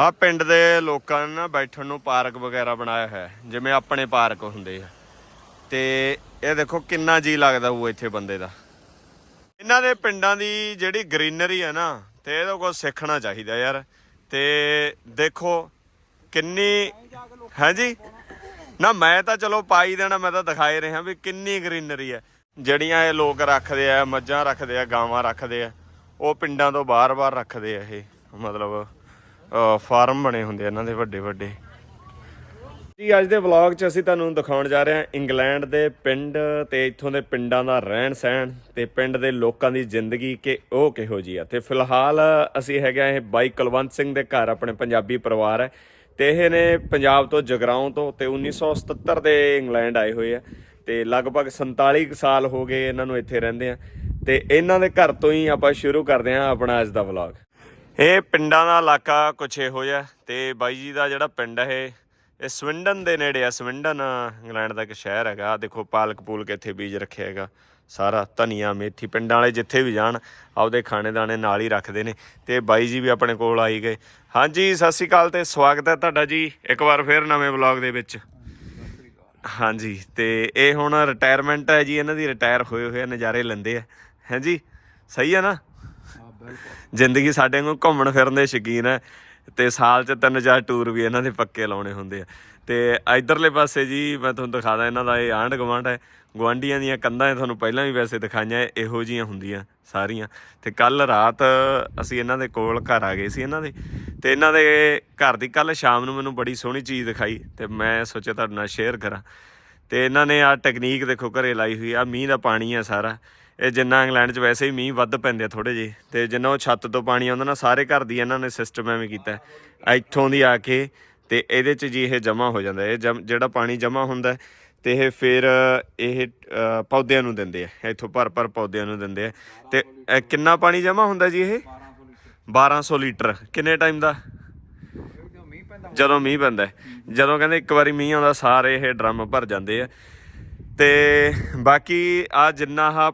ਆ ਪਿੰਡ ਦੇ ਲੋਕਾਂ ਨੇ ਨਾ ਬੈਠਣ ਨੂੰ ਪਾਰਕ ਵਗੈਰਾ ਬਣਾਇਆ ਹੋਇਆ ਜਿਵੇਂ ਆਪਣੇ ਪਾਰਕ ਹੁੰਦੇ ਆ। ਤੇ ਇਹ ਦੇਖੋ ਕਿੰਨਾ ਜੀ ਲੱਗਦਾ ਉਹ ਇੱਥੇ ਬੰਦੇ ਦਾ। ਇਹਨਾਂ ਦੇ ਪਿੰਡਾਂ ਦੀ ਜਿਹੜੀ ਗ੍ਰੀਨਰੀ ਹੈ ਨਾ, ਤੇ ਇਹਦਾ ਕੁਝ ਸਿੱਖਣਾ ਚਾਹੀਦਾ ਯਾਰ। ਤੇ ਦੇਖੋ ਕਿੰਨੀ ਹੈ ਜੀ ਨਾ ਮੈਂ ਤਾਂ ਚਲੋ ਪਾਈ ਦੇਣਾ, ਮੈਂ ਤਾਂ ਦਿਖਾਏ ਰਿਹਾ ਵੀ ਕਿੰਨੀ ਗ੍ਰੀਨਰੀ ਹੈ ਜਿਹੜੀਆਂ ਇਹ ਲੋਕ ਰੱਖਦੇ ਆ, ਮੱਝਾਂ ਰੱਖਦੇ ਆ, ਗਾਵਾਂ ਰੱਖਦੇ ਆ, ਉਹ ਪਿੰਡਾਂ ਤੋਂ ਬਾਹਰ-ਬਾਹਰ ਰੱਖਦੇ ਆ ਇਹ, ਮਤਲਬ ਫਾਰਮ ਬਣੇ ਹੁੰਦੇ ਇਹਨਾਂ ਦੇ ਵੱਡੇ ਵੱਡੇ। ਜੀ, ਅੱਜ ਦੇ ਵਲੌਗ 'ਚ ਅਸੀਂ ਤੁਹਾਨੂੰ ਦਿਖਾਉਣ ਜਾ ਰਹੇ ਹਾਂ ਇੰਗਲੈਂਡ ਦੇ ਪਿੰਡ ਤੇ ਇੱਥੋਂ ਦੇ ਪਿੰਡਾਂ ਦਾ ਰਹਿਣ ਸਹਿਣ ਤੇ ਪਿੰਡ ਦੇ ਲੋਕਾਂ ਦੀ ਜ਼ਿੰਦਗੀ ਕਿ ਉਹ ਕਿਹੋ ਜੀ ਆ। ਤੇ ਫਿਲਹਾਲ ਅਸੀਂ ਹੈਗੇ ਆ ਇਹ ਬਾਈ ਕੁਲਵੰਤ ਸਿੰਘ ਦੇ ਘਰ, ਆਪਣੇ ਪੰਜਾਬੀ ਪਰਿਵਾਰ ਹੈ। ਤੇ ਇਹ ਨੇ ਪੰਜਾਬ ਤੋਂ ਜਗਰਾਉਂ ਤੋਂ ਤੇ 1977 ਦੇ ਇੰਗਲੈਂਡ ਆਏ ਹੋਏ ਆ। ਤੇ ਲਗਭਗ 47 ਕੁ ਸਾਲ ਹੋ ਗਏ ਇਹਨਾਂ ਨੂੰ ਇੱਥੇ ਰਹਿੰਦੇ ਆ। ਤੇ ਇਹਨਾਂ ਦੇ ਘਰ ਤੋਂ ਹੀ ਆਪਾਂ ਸ਼ੁਰੂ ਕਰਦੇ ਹਾਂ ਆਪਣਾ ਅੱਜ ਦਾ ਵਲੌਗ। ਇਹ ਪਿੰਡਾਂ ਦਾ ਇਲਾਕਾ ਕੁਛ ਇਹੋ ਜਿਹਾ ਤੇ ਬਾਈ ਜੀ ਦਾ ਜਿਹੜਾ ਪਿੰਡ ਹੈ ਇਹ ਸਵਿੰਡਨ ਦੇ ਨੇੜੇ ਆ ਸਵਿੰਡਨ ਇੰਗਲੈਂਡ ਦਾ ਇੱਕ ਸ਼ਹਿਰ ਹੈਗਾ। ਦੇਖੋ ਪਾਲਕ ਪੂਲਕ ਇੱਥੇ ਬੀਜ ਰੱਖਿਆ ਹੈਗਾ। ਸਾਰਾ ਧਨੀਆ ਮੇਥੀ ਪਿੰਡਾਂ ਵਾਲੇ ਜਿੱਥੇ ਵੀ ਜਾਣ ਆਪਦੇ ਖਾਣੇ ਦਾਣੇ ਨਾਲ ਹੀ ਰੱਖਦੇ ਨੇ ਤੇ ਬਾਈ ਜੀ ਵੀ ਆਪਣੇ ਕੋਲ ਆਈ ਗਏ। ਹਾਂਜੀ ਸਤਿ ਸ਼੍ਰੀ ਅਕਾਲ ਤੇ ਸਵਾਗਤ ਹੈ ਤੁਹਾਡਾ ਜੀ ਇੱਕ ਵਾਰ ਫੇਰ ਨਵੇਂ ਵਲੌਗ ਦੇ ਵਿੱਚ। ਹਾਂਜੀ ਤੇ ਇਹ ਹੁਣ ਰਿਟਾਇਰਮੈਂਟ ਹੈ ਜੀ ਇਹਨਾਂ ਦੀ ਰਿਟਾਇਰ ਹੋਏ ਹੋਏ ਆ, ਨਜ਼ਾਰੇ ਲੈਂਦੇ ਆ। ਹੈ ਜੀ ਸਹੀ ਹੈ ਨਾ? ਜ਼ਿੰਦਗੀ ਸਾਡੇ ਨੂੰ ਘੁੰਮਣ ਫਿਰਨ ਦੇ ਸ਼ੌਕੀਨ ਹੈ ਤੇ ਸਾਲ 'ਚ ਤਿੰਨ ਚਾਰ ਟੂਰ ਵੀ ਇਹਨਾਂ ਦੇ ਪੱਕੇ ਲਾਉਣੇ ਹੁੰਦੇ ਆ। ਤੇ ਇਧਰਲੇ ਪਾਸੇ ਜੀ ਮੈਂ ਤੁਹਾਨੂੰ ਦਿਖਾਦਾ ਇਹਨਾਂ ਦਾ ਇਹ ਆਂਢ ਗੁਆਂਢ ਹੈ ਗੁਆਂਢੀਆਂ ਦੀਆਂ ਕੰਧਾਂ ਤੁਹਾਨੂੰ ਪਹਿਲਾਂ ਵੀ ਵੈਸੇ ਦਿਖਾਈਆਂ, ਇਹੋ ਜੀਆਂ ਹੁੰਦੀਆਂ ਸਾਰੀਆਂ। ਤੇ ਕੱਲ ਰਾਤ ਅਸੀਂ ਇਹਨਾਂ ਦੇ ਕੋਲ ਘਰ ਆ ਗਏ ਸੀ ਇਹਨਾਂ ਦੇ। ਤੇ ਇਹਨਾਂ ਦੇ ਘਰ ਦੀ ਕੱਲ ਸ਼ਾਮ ਨੂੰ ਮੈਨੂੰ ਬੜੀ ਸੋਹਣੀ ਚੀਜ਼ ਦਿਖਾਈ ਤੇ ਮੈਂ ਸੋਚਿਆ ਤੁਹਾਡੇ ਨਾਲ ਸ਼ੇਅਰ ਕਰਾਂ। ਤੇ ਇਹਨਾਂ ਨੇ ਆ ਟੈਕਨੀਕ ਦੇਖੋ ਘਰੇ ਲਾਈ ਹੋਈ ਆ ਮੀਂਹ ਦਾ ਪਾਣੀ ਆ ਸਾਰਾ। ਇਹ ਜਿੰਨਾ ਇੰਗਲੈਂਡ 'ਚ ਵੈਸੇ ਹੀ ਮੀਂਹ ਵੱਧ ਪੈਂਦੇ ਆ ਥੋੜੇ ਜਿਹੇ ਤੇ ਜਿੰਨਾ ਉਹ ਛੱਤ ਤੋਂ ਪਾਣੀ ਆਉਂਦਾ ਨਾ ਸਾਰੇ ਘਰ ਦੀ ਇਹਨਾਂ ਨੇ ਸਿਸਟਮ ਐਵੇਂ ਕੀਤਾ। ਇੱਥੋਂ ਦੀ ਆ ਕੇ ਤੇ ਇਹਦੇ 'ਚ ਜੀ ਇਹ ਜਮਾ ਹੋ ਜਾਂਦਾ ਇਹ ਜਿਹੜਾ ਪਾਣੀ ਜਮਾ ਹੁੰਦਾ ਤੇ ਇਹ ਫਿਰ ਇਹ ਪੌਦਿਆਂ ਨੂੰ ਦਿੰਦੇ ਆ ਇੱਥੋਂ ਭਰ ਭਰ ਪੌਦਿਆਂ ਨੂੰ ਦਿੰਦੇ ਆ। ਤੇ ਕਿੰਨਾ ਪਾਣੀ ਜਮਾ ਹੁੰਦਾ ਜੀ ਇਹ? 1200 ਲੀਟਰ। ਕਿੰਨੇ ਟਾਈਮ ਦਾ? ਜਦੋਂ ਮੀਂਹ ਪੈਂਦਾ। ਜਦੋਂ ਕਹਿੰਦੇ ਇੱਕ ਵਾਰੀ ਮੀਂਹ ਆਉਂਦਾ ਸਾਰੇ ਇਹ ਡਰਮ ਭਰ ਜਾਂਦੇ ਆ। ਤੇ ਬਾਕੀ ਆ ਜਿੰਨਾ ਆ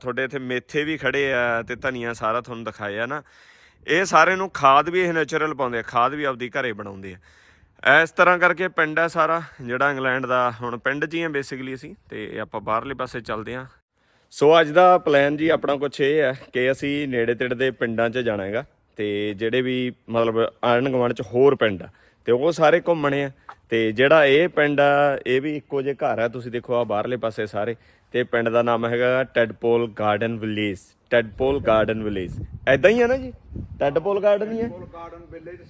ਤੁਹਾਡੇ ਇੱਥੇ ਮੇਥੇ ਵੀ ਖੜੇ ਆ ਤੇ ਧਨੀਆ ਸਾਰਾ ਤੁਹਾਨੂੰ ਦਿਖਾਇਆ ਨਾ, ਇਹ ਸਾਰੇ ਨੂੰ ਖਾਦ ਵੀ ਇਹ ਨੇਚਰਲ ਪਾਉਂਦੇ ਆ, ਖਾਦ ਵੀ ਆਪਦੀ ਘਰੇ ਬਣਾਉਂਦੇ ਆ। ਇਸ ਤਰ੍ਹਾਂ ਕਰਕੇ ਪਿੰਡ ਹੈ ਸਾਰਾ, ਜਿਹੜਾ ਇੰਗਲੈਂਡ ਦਾ ਹੁਣ ਪਿੰਡ 'ਚ ਹੀ ਆ ਬੇਸਿਕਲੀ ਅਸੀਂ, ਤੇ ਆਪਾਂ ਬਾਹਰਲੇ ਪਾਸੇ ਚੱਲਦੇ ਆ। ਸੋ ਅੱਜ ਦਾ ਪਲਾਨ ਜੀ ਆਪਣਾ ਕੁਛ ਇਹ ਹੈ ਕਿ ਅਸੀਂ ਨੇੜੇ ਤੇੜੇ ਦੇ ਪਿੰਡਾਂ 'ਚ ਜਾਣਾ ਹੈਗਾ, ਤੇ ਜਿਹੜੇ ਵੀ ਮਤਲਬ ਆਂਢ ਗੁਆਂਢ 'ਚ ਹੋਰ ਪਿੰਡ ਆ ਤੇ ਉਹ ਸਾਰੇ ਘੁੰਮਣੇ ਆ। ਤੇ ਜਿਹੜਾ ਇਹ ਪਿੰਡ ਆ, ਇਹ ਵੀ ਇੱਕੋ ਜਿਹੇ ਘਰ ਆ। ਤੁਸੀਂ ਦੇਖੋ ਆ ਬਾਹਰਲੇ ਪਾਸੇ ਸਾਰੇ। ਤੇ ਪਿੰਡ ਦਾ ਨਾਮ ਹੈਗਾ tadpole garden village tadpole garden village ਐਦਾਂ ਹੀ ਆ ਨਾ ਜੀ? ਟੈਡਪੋਲ ਗਾਰਡਨ ਹੀ ਹੈ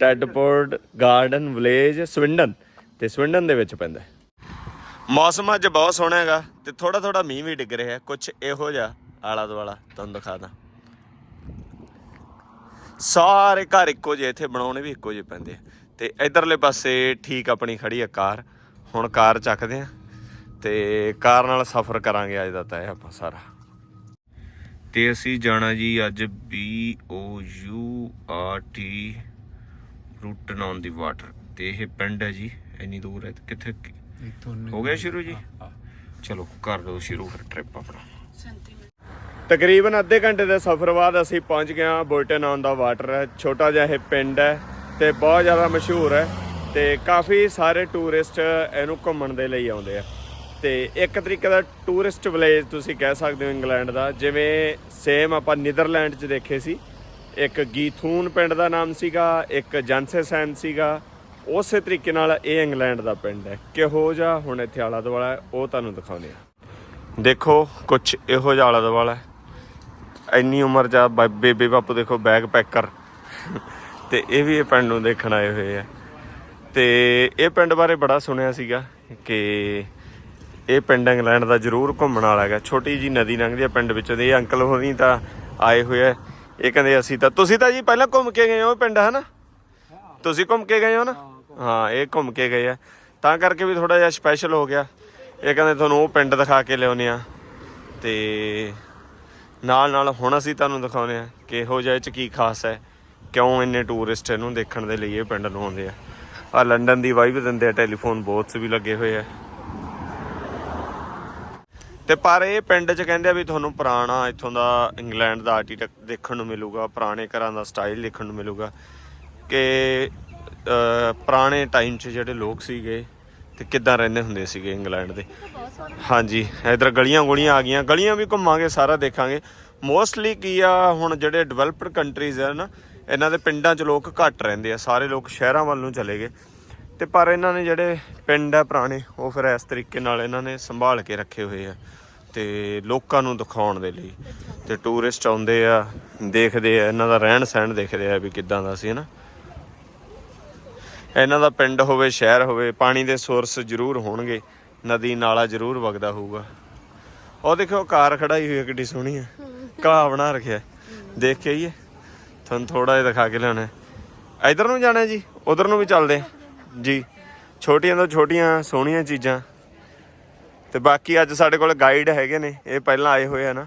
ਟੈਡਪੋਲ ਗਾਰਡਨ ਵਿਲੇਜ ਸਵਿੰਡਨ ਤੇ ਸਵਿੰਡਨ ਦੇ ਵਿੱਚ ਪੈਂਦਾ। ਮੌਸਮ ਅੱਜ ਬਹੁਤ ਸੋਹਣਾ ਹੈਗਾ ਤੇ ਥੋੜਾ ਥੋੜਾ ਮੀਂਹ ਵੀ ਡਿੱਗ ਰਿਹਾ। ਕੁਝ ਇਹੋ ਜਿਹਾ ਆਲਾ ਦੁਆਲਾ ਤੁਹਾਨੂੰ ਦਿਖਾਦਾ ਸਾਰੇ ਘਰ ਇੱਕੋ ਜਿਹੇ, ਇੱਥੇ ਬਣਾਉਣੇ ਵੀ ਇੱਕੋ ਜਿਹੇ ਪੈਂਦੇ ਆ। ਤੇ ਇਧਰਲੇ ਪਾਸੇ ਠੀਕ ਆਪਣੀ ਖੜੀ ਆ ਕਾਰ। ਹੁਣ ਕਾਰ ਚੱਕਦੇ ਆ ਤੇ ਕਾਰ ਨਾਲ ਸਫ਼ਰ ਕਰਾਂਗੇ ਅੱਜ ਦਾ ਤੈਅ ਆਪਾਂ ਸਾਰਾ। ਤੇ ਅਸੀਂ ਜਾਣਾ ਜੀ ਅੱਜ B O U R T Bourton on the Water ਤੇ ਇਹ ਪਿੰਡ ਹੈ ਜੀ ਇੰਨੀ ਦੂਰ ਹੈ ਤੇ ਕਿੱਥੇ ਹੋ ਗਿਆ ਸ਼ੁਰੂ ਜੀ? ਚਲੋ ਕਰ ਦੋ ਸ਼ੁਰੂ ਫਿਰ ਟ੍ਰਿਪ ਆਪਣਾ। ਤਕਰੀਬਨ ਅੱਧੇ ਘੰਟੇ ਦੇ ਸਫ਼ਰ ਬਾਅਦ ਅਸੀਂ ਪਹੁੰਚ ਗਏ ਹਾਂ ਬੋਲਟਨ ਔਨ ਦਾ ਵਾਟਰ ਹੈ ਛੋਟਾ ਜਿਹਾ ਇਹ ਪਿੰਡ ਹੈ ਤੇ ਬਹੁਤ ਜ਼ਿਆਦਾ ਮਸ਼ਹੂਰ ਹੈ ਤੇ ਕਾਫੀ ਸਾਰੇ ਟੂਰਿਸਟ ਇਹਨੂੰ ਘੁੰਮਣ ਦੇ ਲਈ ਆਉਂਦੇ ਆ। ਤੇ ਇੱਕ ਤਰੀਕੇ ਦਾ ਟੂਰਿਸਟ ਵਿਲੇਜ ਤੁਸੀਂ ਕਹਿ ਸਕਦੇ ਹੋ ਇੰਗਲੈਂਡ ਦਾ ਜਿਵੇਂ ਸੇਮ ਆਪਾਂ ਨੀਦਰਲੈਂਡ 'ਚ ਦੇਖੇ ਸੀ। ਇੱਕ ਗੀਥੂਨ ਪਿੰਡ ਦਾ ਨਾਮ ਸੀਗਾ ਇੱਕ ਜਨਸੇਸੈਨ ਸੀਗਾ। ਉਸੇ ਤਰੀਕੇ ਨਾਲ ਇਹ ਇੰਗਲੈਂਡ ਦਾ ਪਿੰਡ ਹੈ। ਕਿਹੋ ਜਿਹਾ ਹੁਣ ਇੱਥੇ ਆਲਾ ਦੁਆਲਾ ਹੈ, ਉਹ ਤੁਹਾਨੂੰ ਦਿਖਾਉਂਦੇ ਆ ਦੇਖੋ ਕੁਝ ਇਹੋ ਜਿਹਾ ਆਲਾ ਦੁਆਲਾ ਹੈ। ਇੰਨੀ ਉਮਰ ਜਾ ਬੇਬੇ ਬਾਪੂ ਦੇਖੋ ਬੈਗ ਪੈਕਰ ਤੇ ਇਹ ਵੀ ਇਹ ਪਿੰਡ ਨੂੰ ਦੇਖਣ ਆਏ ਹੋਏ ਆ। ਤੇ ਇਹ ਪਿੰਡ ਬਾਰੇ ਬੜਾ ਸੁਣਿਆ ਸੀਗਾ ਕਿ ਇਹ ਪਿੰਡ ਇੰਗਲੈਂਡ ਦਾ ਜ਼ਰੂਰ ਘੁੰਮਣ ਵਾਲਾ ਹੈਗਾ। ਛੋਟੀ ਜੀ ਨਦੀ ਲੰਘਦੀ ਆ ਪਿੰਡ ਵਿੱਚੋਂ ਦੇ, ਇਹ ਅੰਕਲ ਹੋਣੀ ਤਾਂ ਆਏ ਹੋਏ ਆ। ਇਹ ਕਹਿੰਦੇ ਅਸੀਂ ਤਾਂ, ਤੁਸੀਂ ਤਾਂ ਜੀ ਪਹਿਲਾਂ ਘੁੰਮ ਕੇ ਗਏ ਹੋ ਇਹ ਪਿੰਡ ਹੈ ਨਾ ਤੁਸੀਂ ਘੁੰਮ ਕੇ ਗਏ ਹੋ ਨਾ? ਹਾਂ, ਇਹ ਘੁੰਮ ਕੇ ਗਏ ਆ। ਤਾਂ ਕਰਕੇ ਵੀ ਥੋੜਾ ਜਿਹਾ ਸਪੈਸ਼ਲ ਹੋ ਗਿਆ। ਇਹ ਕਹਿੰਦੇ ਤੁਹਾਨੂੰ ਉਹ ਪਿੰਡ ਦਿਖਾ ਕੇ ਲਿਆਉਨੇ ਆ। ਤੇ ਨਾਲ ਨਾਲ ਹੁਣ ਅਸੀਂ ਤੁਹਾਨੂੰ ਦਿਖਾਉਨੇ ਆ ਕਿ ਇਹੋ ਜਿਹਾ ਚ ਕੀ ਖਾਸ ਹੈ। ਕਿਉਂ ਇੰਨੇ ਟੂਰਿਸਟ ਇਹਨੂੰ ਦੇਖਣ ਦੇ ਲਈ ਇਹ ਪਿੰਡ ਨੂੰ ਆਉਂਦੇ ਆ? ਆ ਲੰਡਨ ਦੀ ਵਾਈਬ ਦਿੰਦੇ ਆ ਟੈਲੀਫੋਨ ਬੋਥਸ ਵੀ ਲੱਗੇ ਹੋਏ ਆ। ਤੇ ਪਰ ਇਹ ਪਿੰਡ 'ਚ ਕਹਿੰਦੇ ਆ ਵੀ ਤੁਹਾਨੂੰ ਪੁਰਾਣਾ ਇੱਥੋਂ ਦਾ ਇੰਗਲੈਂਡ ਦਾ ਆਰਕੀਟੈਕਟ ਦੇਖਣ ਨੂੰ ਮਿਲੂਗਾ, ਪੁਰਾਣੇ ਘਰਾਂ ਦਾ ਸਟਾਈਲ ਦੇਖਣ ਨੂੰ ਮਿਲੂਗਾ। ਕਿ ਪੁਰਾਣੇ ਟਾਈਮ 'ਚ ਜਿਹੜੇ ਲੋਕ ਸੀਗੇ ਤੇ ਕਿੱਦਾਂ ਰਹਿੰਦੇ ਹੁੰਦੇ ਸੀਗੇ ਇੰਗਲੈਂਡ ਦੇ। ਹਾਂਜੀ, ਇਧਰ ਗਲੀਆਂ ਗੁਲੀਆਂ ਆ ਗਈਆਂ, ਗਲੀਆਂ ਵੀ ਘੁੰਮਾਂਗੇ, ਸਾਰਾ ਦੇਖਾਂਗੇ। ਮੋਸਟਲੀ ਕੀ ਆ, ਹੁਣ ਜਿਹੜੇ ਡਿਵੈਲਪਡ ਕੰਟਰੀਜ਼ ਆ ਨਾ ਇਹਨਾਂ ਦੇ ਪਿੰਡਾਂ 'ਚ ਲੋਕ ਘੱਟ ਰਹਿੰਦੇ ਆ ਸਾਰੇ ਲੋਕ ਸ਼ਹਿਰਾਂ ਵੱਲ ਨੂੰ ਚਲੇ ਗਏ। ਤੇ ਪਰ ਇਹਨਾਂ ਨੇ ਜਿਹੜੇ ਪਿੰਡ ਆ ਪੁਰਾਣੇ ਉਹ ਫਿਰ ਇਸ ਤਰੀਕੇ ਨਾਲ ਇਹਨਾਂ ਨੇ ਸੰਭਾਲ ਕੇ ਰੱਖੇ ਹੋਏ ਆ ਤੇ ਲੋਕਾਂ ਨੂੰ ਦਿਖਾਉਣ ਦੇ ਲਈ। ਤੇ ਟੂਰਿਸਟ ਆਉਂਦੇ ਆ ਦੇਖਦੇ ਆ ਇਹਨਾਂ ਦਾ ਰਹਿਣ ਸਹਿਣ ਦੇਖਦੇ ਆ ਵੀ ਕਿੱਦਾਂ ਦਾ ਸੀ ਨਾ ਇਹਨਾਂ ਦਾ ਪਿੰਡ ਹੋਵੇ ਸ਼ਹਿਰ ਹੋਵੇ ਪਾਣੀ ਦੇ ਸੋਰਸ ਜ਼ਰੂਰ ਹੋਣਗੇ ਨਦੀ ਨਾਲਾ ਜ਼ਰੂਰ ਵਗਦਾ ਹੋਊਗਾ। ਉਹ ਦੇਖੋ ਕਾਰ ਖੜਾਈ ਹੋਈ ਹੈ ਕਿੱਡੀ ਸੋਹਣੀ ਹੈ। ਘਾਹ ਬਣਾ ਰੱਖਿਆ। ਦੇਖ ਕੇ ਆਈਏ। ਤੁਹਾਨੂੰ ਥੋੜਾ ਜਿਹਾ ਦਿਖਾ ਕੇ ਲਿਆਉਣਾ ਹੈ। ਇੱਧਰ ਨੂੰ ਜਾਣਾ ਜੀ ਉਧਰ ਨੂੰ ਵੀ ਚੱਲਦੇ। ਜੀ ਛੋਟੀਆਂ ਤੋਂ ਛੋਟੀਆਂ ਸੋਹਣੀਆਂ ਚੀਜ਼ਾਂ। ਤੇ ਬਾਕੀ ਅੱਜ ਸਾਡੇ ਕੋਲ ਗਾਈਡ ਹੈਗੇ ਨੇ ਇਹ ਪਹਿਲਾਂ ਆਏ ਹੋਏ ਆ ਨਾ।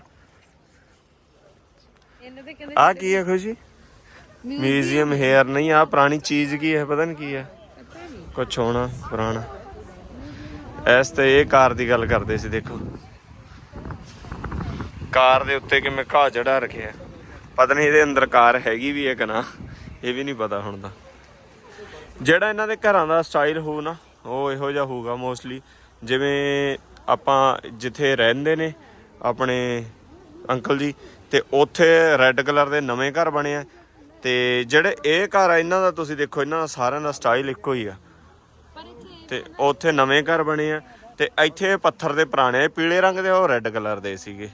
ਆ ਕੀ ਹੈ ਖੁਸ਼ੀ ਮਿਊਜ਼ੀਅਮ ਹੇਅਰ ਨਹੀਂ ਆ ਪੁਰਾਣੀ ਚੀਜ਼ ਕੀ ਹੈ ਪਤਾ ਨਹੀਂ ਕੀ ਹੈ। ਕੁਛ ਹੋਣਾ ਪੁਰਾਣਾ। ਐਸ ਤੇ ਇਹ ਕਾਰ ਦੀ ਗੱਲ ਕਰਦੇ ਸੀ ਦੇਖੋ। ਕਾਰ ਦੇ ਉੱਤੇ ਕਿਵੇਂ ਘਾਹ ਚੜਾ ਰੱਖਿਆ। ਪਤਾ ਨਹੀਂ ਇਹਦੇ ਅੰਦਰ ਕਾਰ ਹੈਗੀ ਵੀ ਹੈ ਕਿ ਨਾ, ਇਹ ਵੀ ਨਹੀਂ ਪਤਾ ਹੁਣ ਤਾਂ। ਜਿਹੜਾ ਇਹਨਾਂ ਦੇ ਘਰਾਂ ਦਾ ਸਟਾਈਲ ਹੋਊ ਨਾ, ਉਹ ਇਹੋ ਜਿਹਾ ਹੋਊਗਾ ਮੋਸਟਲੀ ਜਿਵੇਂ ਆਪਾਂ ਜਿੱਥੇ ਰਹਿੰਦੇ ਨੇ, ਆਪਣੇ ਅੰਕਲ ਜੀ, ਤੇ ਉੱਥੇ ਰੈੱਡ ਕਲਰ ਦੇ ਨਵੇਂ ਘਰ ਬਣੇ ਆ। ਤੇ ਜਿਹੜੇ ਇਹ ਘਰ ਆ, ਇਹਨਾਂ ਦਾ ਤੁਸੀਂ ਦੇਖੋ, ਇਹਨਾਂ ਦਾ ਸਾਰਿਆਂ ਦਾ ਸਟਾਈਲ ਇੱਕੋ ਹੀ ਆ। ਪਰ ਤੇ ਉੱਥੇ ਨਵੇਂ ਘਰ ਬਣੇ ਆ। ਤੇ ਇੱਥੇ ਪੱਥਰ ਦੇ ਪੁਰਾਣੇ, ਪੀਲੇ ਰੰਗ ਦੇ ਉਹ ਰੈੱਡ ਕਲਰ ਦੇ ਸੀਗੇ।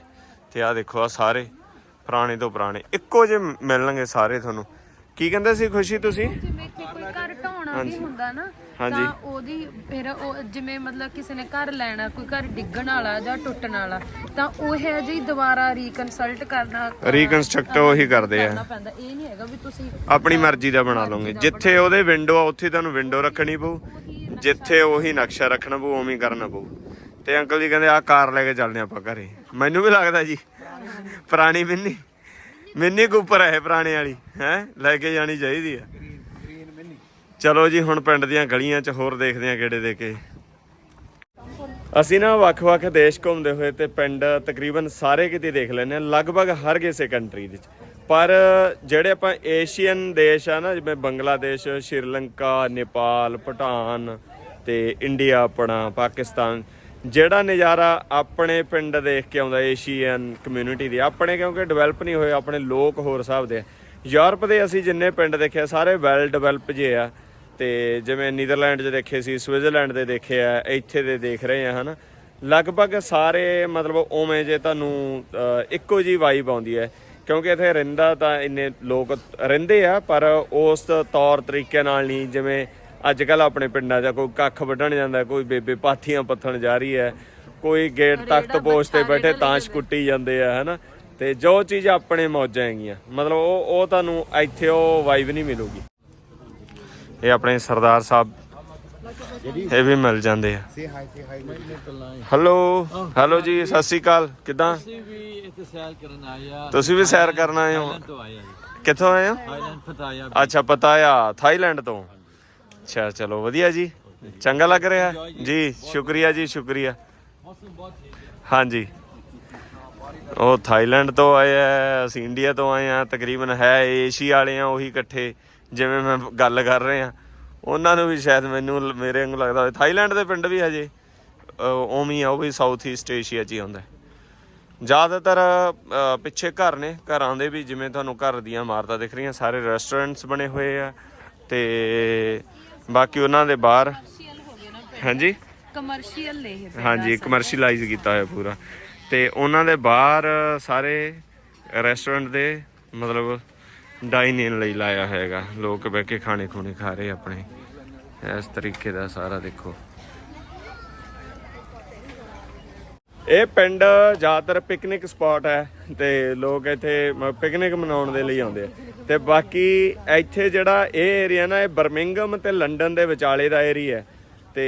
ਤੇ ਆ ਦੇਖੋ ਆ ਸਾਰੇ। ਪੁਰਾਣੇ ਤੋਂ ਪੁਰਾਣੇ। ਇੱਕੋ ਜਿਹੇ ਮਿਲਣਗੇ ਸਾਰੇ ਤੁਹਾਨੂੰ। ਕੀ ਕਹਿੰਦੇ ਸੀ ਖੁਸ਼ੀ ਤੁਸੀਂ? ਜਿਵੇਂ ਕਿ ਕੋਈ ਘਰ ਢਾਉਣਾ ਵੀ ਹੁੰਦਾ ਨਾ ਹਾਂਜੀ। ਤਾਂ ਉਹਦੀ ਫਿਰ ਉਹ ਜਿਵੇਂ ਮਤਲਬ ਕਿਸੇ ਨੇ ਘਰ ਲੈਣਾ ਕੋਈ ਘਰ ਡਿੱਗਣ ਵਾਲਾ ਜਾਂ ਟੁੱਟਣ ਵਾਲਾ ਤਾਂ ਉਹ ਹੈ ਜੀ ਦੁਬਾਰਾ ਰੀਕਨਸਲਟ ਕਰਨਾ ਰੀਕਨਸਟਰਕਟ ਉਹੀ ਕਰਦੇ ਆ। ਕਰਨਾ ਪੈਂਦਾ। ਇਹ ਨਹੀਂ ਹੈਗਾ ਵੀ ਤੁਸੀਂ ਆਪਣੀ ਮਰਜ਼ੀ ਦਾ ਬਣਾ ਲਓਗੇ। ਜਿੱਥੇ ਉਹਦੇ ਵਿੰਡੋ ਆ ਉੱਥੇ ਤੁਹਾਨੂੰ ਵਿੰਡੋ ਰੱਖਣੀ ਪਊ। ਜਿੱਥੇ ਉਹੀ ਨਕਸ਼ਾ ਰੱਖਣਾ ਪਊ ਉਵੇਂ ਹੀ ਕਰਨਾ ਪਊ। ਤੇ ਅੰਕਲ ਜੀ ਕਹਿੰਦੇ ਆ ਕਾਰ ਲੈ ਕੇ ਚੱਲਦੇ ਆਪਾਂ ਘਰੇ। ਮੈਨੂੰ ਵੀ ਲੱਗਦਾ ਜੀ। ਪੁਰਾਣੀ ਮਿੰਨੀ। ਮਿੰਨੀ ਕੂਪਰ ਹੈ ਪੁਰਾਣੇ ਵਾਲੀ, ਹੈ? ਲੈ ਕੇ ਜਾਣੀ ਚਾਹੀਦੀ ਆ। ਚਲੋ ਜੀ, ਹੁਣ ਪਿੰਡ ਦੀਆਂ ਗਲੀਆਂ 'ਚ ਹੋਰ ਦੇਖਦੇ ਆ ਕਿਹੜੇ ਦੇ ਕੇ। ਅਸੀਂ ਨਾ ਵੱਖ-ਵੱਖ ਦੇਸ਼ ਘੁੰਮਦੇ ਹੋਏ ਤੇ ਪਿੰਡ ਤਕਰੀਬਨ ਸਾਰੇ ਕਿਤੇ ਦੇਖ ਲੈਨੇ ਆ ਲਗਭਗ ਹਰ ਕਿਸੇ ਕੰਟਰੀ ਦੇ ਵਿੱਚ। ਪਰ ਜਿਹੜੇ ਆਪਾਂ ਏਸ਼ੀਅਨ ਦੇਸ਼ ਆ ਨਾ, ਜਿਵੇਂ ਬੰਗਲਾਦੇਸ਼, ਸ਼੍ਰੀਲੰਕਾ, ਨੇਪਾਲ, ਭੂਟਾਨ ਤੇ ਇੰਡੀਆ ਆਪਣਾ, ਪਾਕਿਸਤਾਨ ਜਿਹੜਾ ਨਜ਼ਾਰਾ ਆਪਣੇ ਪਿੰਡ ਦੇਖ ਕੇ ਆਉਂਦਾ ਏਸ਼ੀਅਨ ਕਮਿਊਨਿਟੀ ਦੀ ਆਪਣੇ ਕਿਉਂਕਿ ਡਿਵੈਲਪ ਨਹੀਂ ਹੋਏ ਆਪਣੇ ਲੋਕ ਹੋਰ ਹਿਸਾਬ ਦੇ ਯੂਰਪ ਦੇ ਅਸੀਂ ਜਿੰਨੇ ਪਿੰਡ ਦੇਖੇ ਆ, ਸਾਰੇ ਵੈਲ ਡਿਵੈਲਪ ਜੇ ਆ। ਤੇ ਜਿਵੇਂ ਨੀਦਰਲੈਂਡ 'ਚ ਦੇਖੇ ਸੀ ਸਵਿਟਜ਼ਰਲੈਂਡ ਦੇ ਦੇਖੇ ਆ ਇੱਥੇ ਦੇ ਦੇਖ ਰਹੇ ਆ ਹਨਾ। ਲਗਭਗ ਸਾਰੇ ਮਤਲਬ ਉਵੇਂ ਜੇ ਤੁਹਾਨੂੰ ਇੱਕੋ ਜੀ ਵਾਈਬ ਆਉਂਦੀ ਹੈ। ਕਿਉਂਕਿ ਇੱਥੇ ਰਹਿੰਦਾ ਤਾਂ ਇੰਨੇ ਲੋਕ ਰਹਿੰਦੇ ਆ ਪਰ ਉਸ ਤੌਰ ਤਰੀਕੇ ਨਾਲ ਨਹੀਂ ਜਿਵੇਂ ਅੱਜ ਕੱਲ ਆਪਣੇ ਪਿੰਡਾਂ 'ਚ ਕੋਈ ਕੱਖ ਵੱਢਣ ਜਾਂਦਾ ਕੋਈ ਬੇਬੇ ਪਾਥੀਆਂ ਪੱਥਣ ਜਾ ਰਹੀ ਹੈ ਕੋਈ ਗੇਟ ਤਖਤ ਪੋਸਟ ਤੇ ਬੈਠੇ ਤਾਸ਼ ਕੁੱਟੀ ਜਾਂਦੇ ਆ ਹਨਾ? ਤੇ ਜੋ ਚੀਜ਼ ਆਪਣੇ ਮੌਜਾਂ ਹੈਗੀਆਂ ਮਤਲਬ ਉਹ ਉਹ ਤੁਹਾਨੂੰ ਇੱਥੇ ਉਹ ਵਾਈਬ ਨਹੀਂ ਮਿਲੂਗੀ। ਇਹ ਆਪਣੇ ਸਰਦਾਰ ਸਾਹਿਬ ਇਹ ਵੀ ਮਿਲ ਜਾਂਦੇ ਆ। ਹੈਲੋ ਹੈਲੋ ਜੀ ਸਤਿ ਸ਼੍ਰੀ ਅਕਾਲ ਕਿਦਾਂ? ਅਸੀਂ ਵੀ ਇੱਥੇ ਸੈਰ ਕਰਨ ਆਏ ਆ। ਤੁਸੀਂ ਵੀ ਸੈਰ ਕਰਨ ਆਏ ਹੋ? ਕਿੱਥੋਂ ਆਏ ਹੋ? ਥਾਈਲੈਂਡ ਪਤਾਇਆ ਅੱਛਾ ਪਤਾ ਆ ਥਾਈਲੈਂਡ ਤੋਂ। ਅੱਛਾ, ਚਲੋ ਵਧੀਆ ਜੀ। ਚੰਗਾ ਲੱਗ ਰਿਹਾ? ਜੀ, ਸ਼ੁਕਰੀਆ ਜੀ, ਸ਼ੁਕਰੀਆ। ਹਾਂਜੀ। ਉਹ ਥਾਈਲੈਂਡ ਤੋਂ ਆਏ ਆ, ਅਸੀਂ ਇੰਡੀਆ ਤੋਂ ਆਏ ਆ, ਤਕਰੀਬਨ ਹੈ ਏਸ਼ੀਆ ਵਾਲੇ ਆ, ਉਹੀ ਇਕੱਠੇ, ਜਿਵੇਂ ਮੈਂ ਗੱਲ ਕਰ ਰਹੇ। ਆ ਉਹਨਾਂ ਨੂੰ ਵੀ ਸ਼ਾਇਦ ਮੈਨੂੰ ਲ- ਮੇਰੇ ਵਾਂਗੂ ਲੱਗਦਾ ਹੋਵੇ। ਥਾਈਲੈਂਡ ਦੇ ਪਿੰਡ ਵੀ ਹਜੇ ਉਵੇਂ ਆ, ਉਹ ਵੀ ਸਾਊਥ ਈਸਟ ਏਸ਼ੀਆ 'ਚ ਹੀ ਹੁੰਦਾ। ਜ਼ਿਆਦਾਤਰ ਪਿੱਛੇ ਘਰ ਨੇ, ਘਰਾਂ ਦੇ ਵੀ, ਜਿਵੇਂ ਤੁਹਾਨੂੰ ਘਰ ਦੀਆਂ ਇਮਾਰਤਾਂ ਦਿਖ ਰਹੀਆਂ, ਸਾਰੇ ਰੈਸਟੋਰੈਂਟਸ ਬਣੇ ਹੋਏ ਆ, ਤੇ ਬਾਕੀ ਉਹਨਾਂ ਦੇ ਬਾਹਰ। ਹਾਂਜੀ? ਕਮਰਸ਼ੀਅਲ ਨੇ ਇਹ ਹਾਂਜੀ ਕਮਰਸ਼ੀਅਲਾਈਜ਼ ਕੀਤਾ ਹੋਇਆ ਪੂਰਾ। ਤੇ ਉਹਨਾਂ ਦੇ ਬਾਹਰ ਸਾਰੇ ਰੈਸਟੋਰੈਂਟ ਦੇ ਮਤਲਬ ਡਾਈਨ ਇਨ ਲਈ ਲਾਇਆ ਹੋਏਗਾ ਲੋਕ ਬਹਿ ਕੇ ਖਾਣੇ ਖੁਣੇ ਖਾ ਰਹੇ ਆਪਣੇ। ਇਸ ਤਰੀਕੇ ਦਾ ਸਾਰਾ ਦੇਖੋ। ਇਹ ਪਿੰਡ ਜ਼ਿਆਦਾਤਰ ਪਿਕਨਿਕ ਸਪਾਟ ਹੈ ਤੇ ਲੋਕ ਇੱਥੇ ਪਿਕਨਿਕ ਮਨਾਉਣ ਦੇ ਲਈ ਆਉਂਦੇ ਆ। ਤੇ ਬਾਕੀ ਇੱਥੇ ਜਿਹੜਾ ਇਹ ਏਰੀਆ ਨਾ, ਇਹ ਬਰਮਿੰਗਮ ਤੇ ਲੰਡਨ ਦੇ ਵਿਚਾਲੇ ਦਾ ਏਰੀਆ ਹੈ। ਤੇ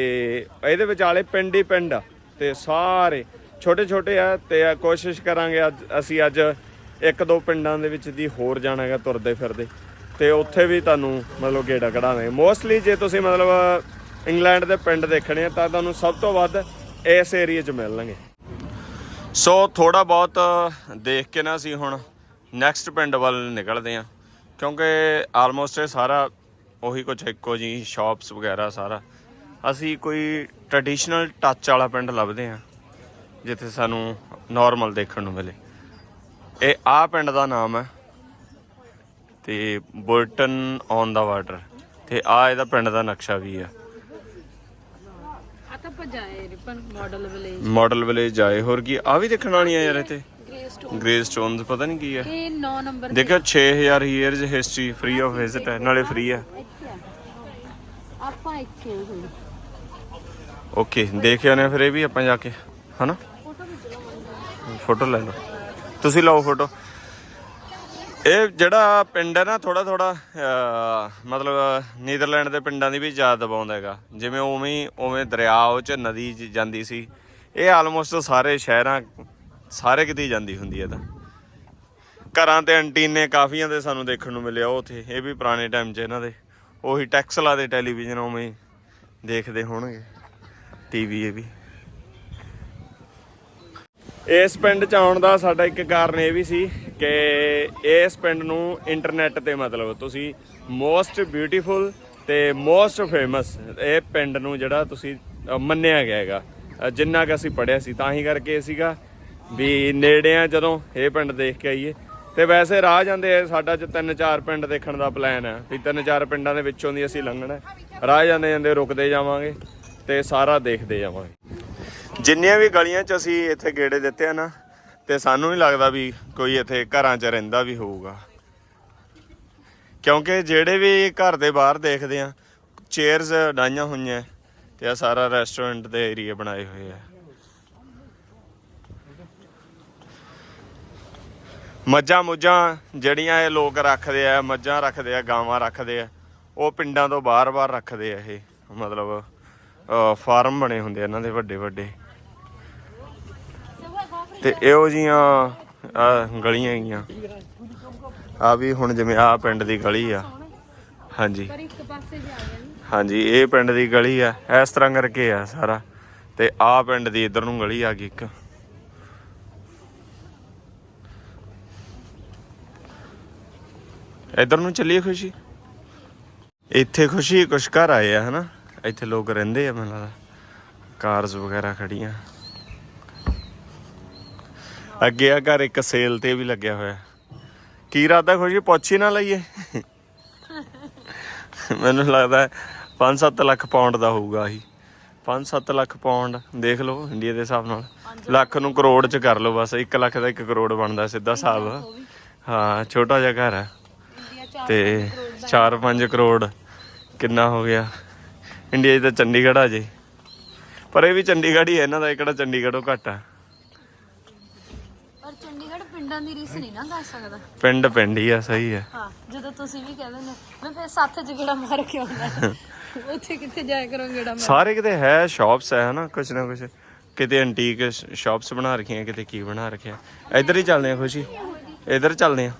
ਇਹਦੇ ਵਿਚਾਲੇ ਪਿੰਡ ਹੀ ਪਿੰਡ ਆ। ਤੇ ਸਾਰੇ ਛੋਟੇ ਛੋਟੇ ਆ ਤੇ ਕੋਸ਼ਿਸ਼ ਕਰਾਂਗੇ ਅੱਜ, ਅਸੀਂ ਅੱਜ ਇੱਕ ਦੋ ਪਿੰਡਾਂ ਦੇ ਵਿੱਚ ਦੀ ਹੋਰ ਜਾਣਾਗਾ ਤੁਰਦੇ ਫਿਰਦੇ। ਤੇ ਉੱਥੇ ਵੀ ਤੁਹਾਨੂੰ ਮਤਲਬ ਗੇੜਾ ਕਢਾਵਾਂਗੇ। ਮੋਸਟਲੀ ਜੇ ਤੁਸੀਂ ਮਤਲਬ ਇੰਗਲੈਂਡ ਦੇ ਪਿੰਡ ਦੇਖਣੇ ਆ ਤਾਂ ਤੁਹਾਨੂੰ ਸਭ ਤੋਂ ਵੱਧ ਇਸ ਏਰੀਆ 'ਚ ਮਿਲਣਗੇ। ਸੋ ਥੋੜਾ ਬਹੁਤ ਦੇਖ ਕੇ ਨਾ ਅਸੀਂ ਹੁਣ ਨੈਕਸਟ ਪਿੰਡ ਵੱਲ ਨਿਕਲਦੇ ਆ ਕਿਉਂਕਿ ਆਲਮੋਸਟ ਇਹ ਸਾਰਾ ਉਹੀ ਕੁਝ ਇੱਕੋ ਜੀ ਸ਼ਾਪਸ ਵਗੈਰਾ ਸਾਰਾ। ਅਸੀਂ ਕੋਈ ਟ੍ਰੈਡੀਸ਼ਨਲ ਟੱਚ ਵਾਲਾ ਪਿੰਡ ਲੱਭਦੇ ਆ ਜਿੱਥੇ ਸਾਨੂੰ ਨਾਰਮਲ ਦੇਖਣ ਨੂੰ ਮਿਲੇ। ਇਹ ਆ ਪਿੰਡ ਦਾ ਨਾਮ ਹੈ, ਤੇ ਬੁਲਟਨ ਔਨ ਦਾ ਵਾਟਰ ਤੇ ਆ ਇਹਦਾ ਪਿੰਡ ਦਾ ਨਕਸ਼ਾ ਵੀ ਆ ਰਿਪਨ ਮਾਡਲ ਵਿਲੇਜ ਮਾਡਲ ਵਿਲੇਜ ਜਾਏ ਹੋਰ ਕੀ? ਆ ਵੀ ਦੇਖਣ ਵਾਲੀਆਂ ਯਾਰ ਇੱਥੇ। ਗ੍ਰੇ ਸਟੋਨ ਗ੍ਰੇ ਸਟੋਨਸ ਪਤਾ ਨਹੀਂ ਕੀ ਹੈ ਇਹ 9 ਨੰਬਰ ਦੇਖਿਓ 6000 years history free of visit ਹੈ ਨਾਲੇ ਫ੍ਰੀ ਹੈ। ਆਪਾਂ ਇੱਥੇ ਹੁਣ। ਓਕੇ ਦੇਖਿਆ ਨੇ ਫਿਰ ਇਹ ਵੀ ਆਪਾਂ ਜਾ ਕੇ ਹਨਾ? ਫੋਟੋ ਲੈ ਲਓ। ਤੁਸੀਂ ਲਓ ਫੋਟੋ। ਇਹ ਜਿਹੜਾ ਪਿੰਡ ਹੈ ਨਾ ਥੋੜਾ ਥੋੜਾ ਮਤਲਬ ਨੀਦਰਲੈਂਡ ਦੇ ਪਿੰਡਾਂ ਦੀ ਵੀ ਯਾਦ ਦਬਾਉਂਦਾ ਹੈਗਾ। ਜਿਵੇਂ ਉਵੇਂ ਉਵੇਂ ਦਰਿਆ ਉਹ ਚ ਨਦੀ 'ਚ ਜਾਂਦੀ ਸੀ। ਇਹ ਆਲਮੋਸਟ ਸਾਰੇ ਸ਼ਹਿਰਾਂ, ਸਾਰੇ ਕਿਤੇ ਜਾਂਦੀ ਹੁੰਦੀ ਹੈ ਤਾਂ। ਘਰਾਂ ਤੇ ਐਂਟੀਨੇ ਕਾਫੀਆਂ ਦੇ ਸਾਨੂੰ ਦੇਖਣ ਨੂੰ ਮਿਲਿਆ ਉਥੇ। ਇਹ ਵੀ ਪੁਰਾਣੇ ਟਾਈਮ 'ਚ ਇਹਨਾਂ ਦੇ। ਉਹੀ ਟੈਕਸਲਾ ਦੇ ਟੈਲੀਵਿਜ਼ਨ ਉਵੇਂ ਦੇਖਦੇ ਹੋਣਗੇ। ਟੀਵੀ ਇਹ ਵੀ। ਇਸ ਪਿੰਡ ਚ ਆਉਣ ਦਾ ਸਾਡਾ ਇੱਕ ਕਾਰਨ ਇਹ ਵੀ ਸੀ ਕਿ ਇਸ ਪਿੰਡ ਨੂੰ ਇੰਟਰਨੈਟ ਤੇ ਮਤਲਬ ਤੁਸੀਂ ਮੋਸਟ ਬਿਊਟੀਫੁਲ ਤੇ ਮੋਸਟ ਫੇਮਸ ਇਹ ਪਿੰਡ ਨੂੰ ਜਿਹੜਾ ਤੁਸੀਂ ਮੰਨਿਆ ਗਿਆ ਹੈਗਾ। ਜਿੰਨਾ ਕਿ ਅਸੀਂ ਪੜਿਆ ਸੀ, ਤਾਂ ਹੀ ਕਰਕੇ ਇਹ ਸੀਗਾ ਵੀ ਨੇੜੇ ਆ ਜਦੋਂ ਇਹ ਪਿੰਡ ਦੇਖ ਕੇ ਆਈਏ। ਤੇ ਵੈਸੇ ਰਾਹ ਜਾਂਦੇ ਆ, ਸਾਡਾ ਚ ਤਿੰਨ ਚਾਰ ਪਿੰਡ ਦੇਖਣ ਦਾ ਪਲਾਨ ਹੈ ਵੀ ਤਿੰਨ ਚਾਰ ਪਿੰਡਾਂ ਦੇ ਵਿੱਚੋਂ ਦੀ ਅਸੀਂ ਲੰਘਣਾ। ਰਾਹ ਜਾਂਦੇ ਜਾਂਦੇ ਰੁਕਦੇ ਜਾਵਾਂਗੇ ਤੇ ਸਾਰਾ ਦੇਖਦੇ ਜਾਵਾਂਗੇ। ਜਿੰਨੀਆਂ ਵੀ ਗਲੀਆਂ 'ਚ ਅਸੀਂ ਇੱਥੇ ਗੇੜੇ ਦਿੱਤੇ ਆ ਨਾ ਤੇ ਸਾਨੂੰ ਨਹੀਂ ਲੱਗਦਾ ਵੀ ਕੋਈ ਇੱਥੇ ਘਰਾਂ 'ਚ ਰਹਿੰਦਾ ਵੀ ਹੋਊਗਾ। ਕਿਉਂਕਿ ਜਿਹੜੇ ਵੀ ਘਰ ਦੇ ਬਾਹਰ ਦੇਖਦੇ ਆ ਚੇਅਰਸ ਡਾਈਆਂ ਹੋਈਆਂ ਤੇ ਆ ਸਾਰਾ ਰੈਸਟੋਰੈਂਟ ਦੇ ਏਰੀਆ ਬਣਾਏ ਹੋਏ ਆ। ਮੱਝਾਂ ਮੁੱਝਾਂ ਜਿਹੜੀਆਂ ਇਹ ਲੋਕ ਰੱਖਦੇ ਆ, ਮੱਝਾਂ ਰੱਖਦੇ ਆ, ਗਾਵਾਂ ਰੱਖਦੇ ਆ, ਉਹ ਪਿੰਡਾਂ ਤੋਂ ਬਾਹਰ-ਬਾਹਰ ਰੱਖਦੇ ਆ ਇਹ। ਮਤਲਬ ਫਾਰਮ ਬਣੇ ਹੁੰਦੇ ਇਹਨਾਂ ਦੇ ਵੱਡੇ ਵੱਡੇ ਤੇ ਇਹੋ ਜੀਆਂ ਆ ਗਲੀਆਂ ਹੈਗੀਆਂ। ਆ ਵੀ ਹੁਣ ਜਿਵੇਂ ਆ ਪਿੰਡ ਦੀ ਗਲੀ ਆ। ਹਾਂਜੀ। ਪਰ ਇੱਕ ਪਾਸੇ ਜਾ ਗਿਆ ਨੀ। ਹਾਂਜੀ ਇਹ ਪਿੰਡ ਦੀ ਗਲੀ ਆ। ਇਸ ਤਰ੍ਹਾਂ ਕਰਕੇ ਆ ਸਾਰਾ। ਤੇ ਆ ਪਿੰਡ ਦੀ ਇਧਰ ਨੂੰ ਗਲੀ ਆ ਗਈ ਇੱਕ। ਇਧਰ ਨੂੰ ਚੱਲੀਏ ਖੁਸ਼ੀ? ਇੱਥੇ ਖੁਸ਼ੀ ਕੁਛ ਘਰ ਆਏ ਆ ਹਨਾ? ਇੱਥੇ ਲੋਕ ਰਹਿੰਦੇ ਆ ਮੈਨੂੰ ਲੱਗਦਾ। ਕਾਰਸ ਵਗੈਰਾ ਖੜੀਆਂ ਅੱਗੇ ਆ ਘਰ ਇੱਕ ਸੇਲ ਤੇ ਵੀ ਲੱਗਿਆ ਹੋਇਆ। ਕੀ ਰਾਦਾ ਖੁਸ਼ੀ ਪੁੱਛ ਹੀ ਨਾ ਲਈਏ। ਮੈਨੂੰ ਲੱਗਦਾ 5-7 ਲੱਖ ਪਾਉਂਡ ਦਾ ਹੋਊਗਾ ਆਹੀ। 5-7 ਲੱਖ ਪਾਉਂਡ ਦੇਖ ਲਓ ਇੰਡੀਆ ਦੇ ਹਿਸਾਬ ਨਾਲ। ਲੱਖ ਨੂੰ ਕਰੋੜ ਚ ਕਰ ਲਓ ਬਸ 1 ਲੱਖ ਦਾ 1 ਕਰੋੜ ਬਣਦਾ ਸਿੱਧਾ ਹਿਸਾਬ। ਹਾਂ ਛੋਟਾ ਜਿਹਾ ਘਰ ਹੈ ਤੇ 4-5 ਕਰੋੜ ਕਿੰਨਾ ਹੋ ਗਿਆ? ਇੰਡੀਆ 'ਚ ਤਾਂ ਚੰਡੀਗੜ੍ਹ ਆ ਜੇ। ਪਰ ਇਹ ਵੀ ਚੰਡੀਗੜ੍ਹ ਹੀ ਹੈ ਇਹਨਾਂ ਦਾ ਇਹ ਕਿਹੜਾ ਚੰਡੀਗੜ੍ਹੋਂ ਘੱਟ ਆ। ਪਿੰਡਾਂ ਦੀ ਰੀਸ ਨਹੀਂ ਨਾ ਕਰ ਸਕਦਾ। ਪਿੰਡ ਪਿੰਡ ਹੀ ਆ ਸਹੀ ਹੈ ਹਾਂ ਜਦੋਂ ਤੁਸੀਂ ਵੀ ਕਹਿੰਦੇ ਨੇ ਮੈਂ ਫਿਰ ਸੱਤ ਗੇੜਾ ਮਾਰ ਕੇ ਆਉਂਦਾ। ਉੱਥੇ ਕਿੱਥੇ ਜਾਇਆ ਕਰੋ ਗੇੜਾ ਮਾਰ ਸਾਰੇ ਕਿਤੇ ਹੈ ਸ਼ਾਪਸ ਹੈ ਹਨਾ ਕੁਛ ਨਾ ਕੁਛ। ਕਿਤੇ ਐਂਟੀਕ ਸ਼ਾਪਸ ਬਣਾ ਰੱਖੀਆਂ ਕਿਤੇ ਕੀ ਬਣਾ ਰੱਖਿਆ। ਇੱਧਰ ਹੀ ਚੱਲਦੇ ਆ ਖੁਸ਼ੀ। ਇੱਧਰ ਚੱਲਦੇ ਆ।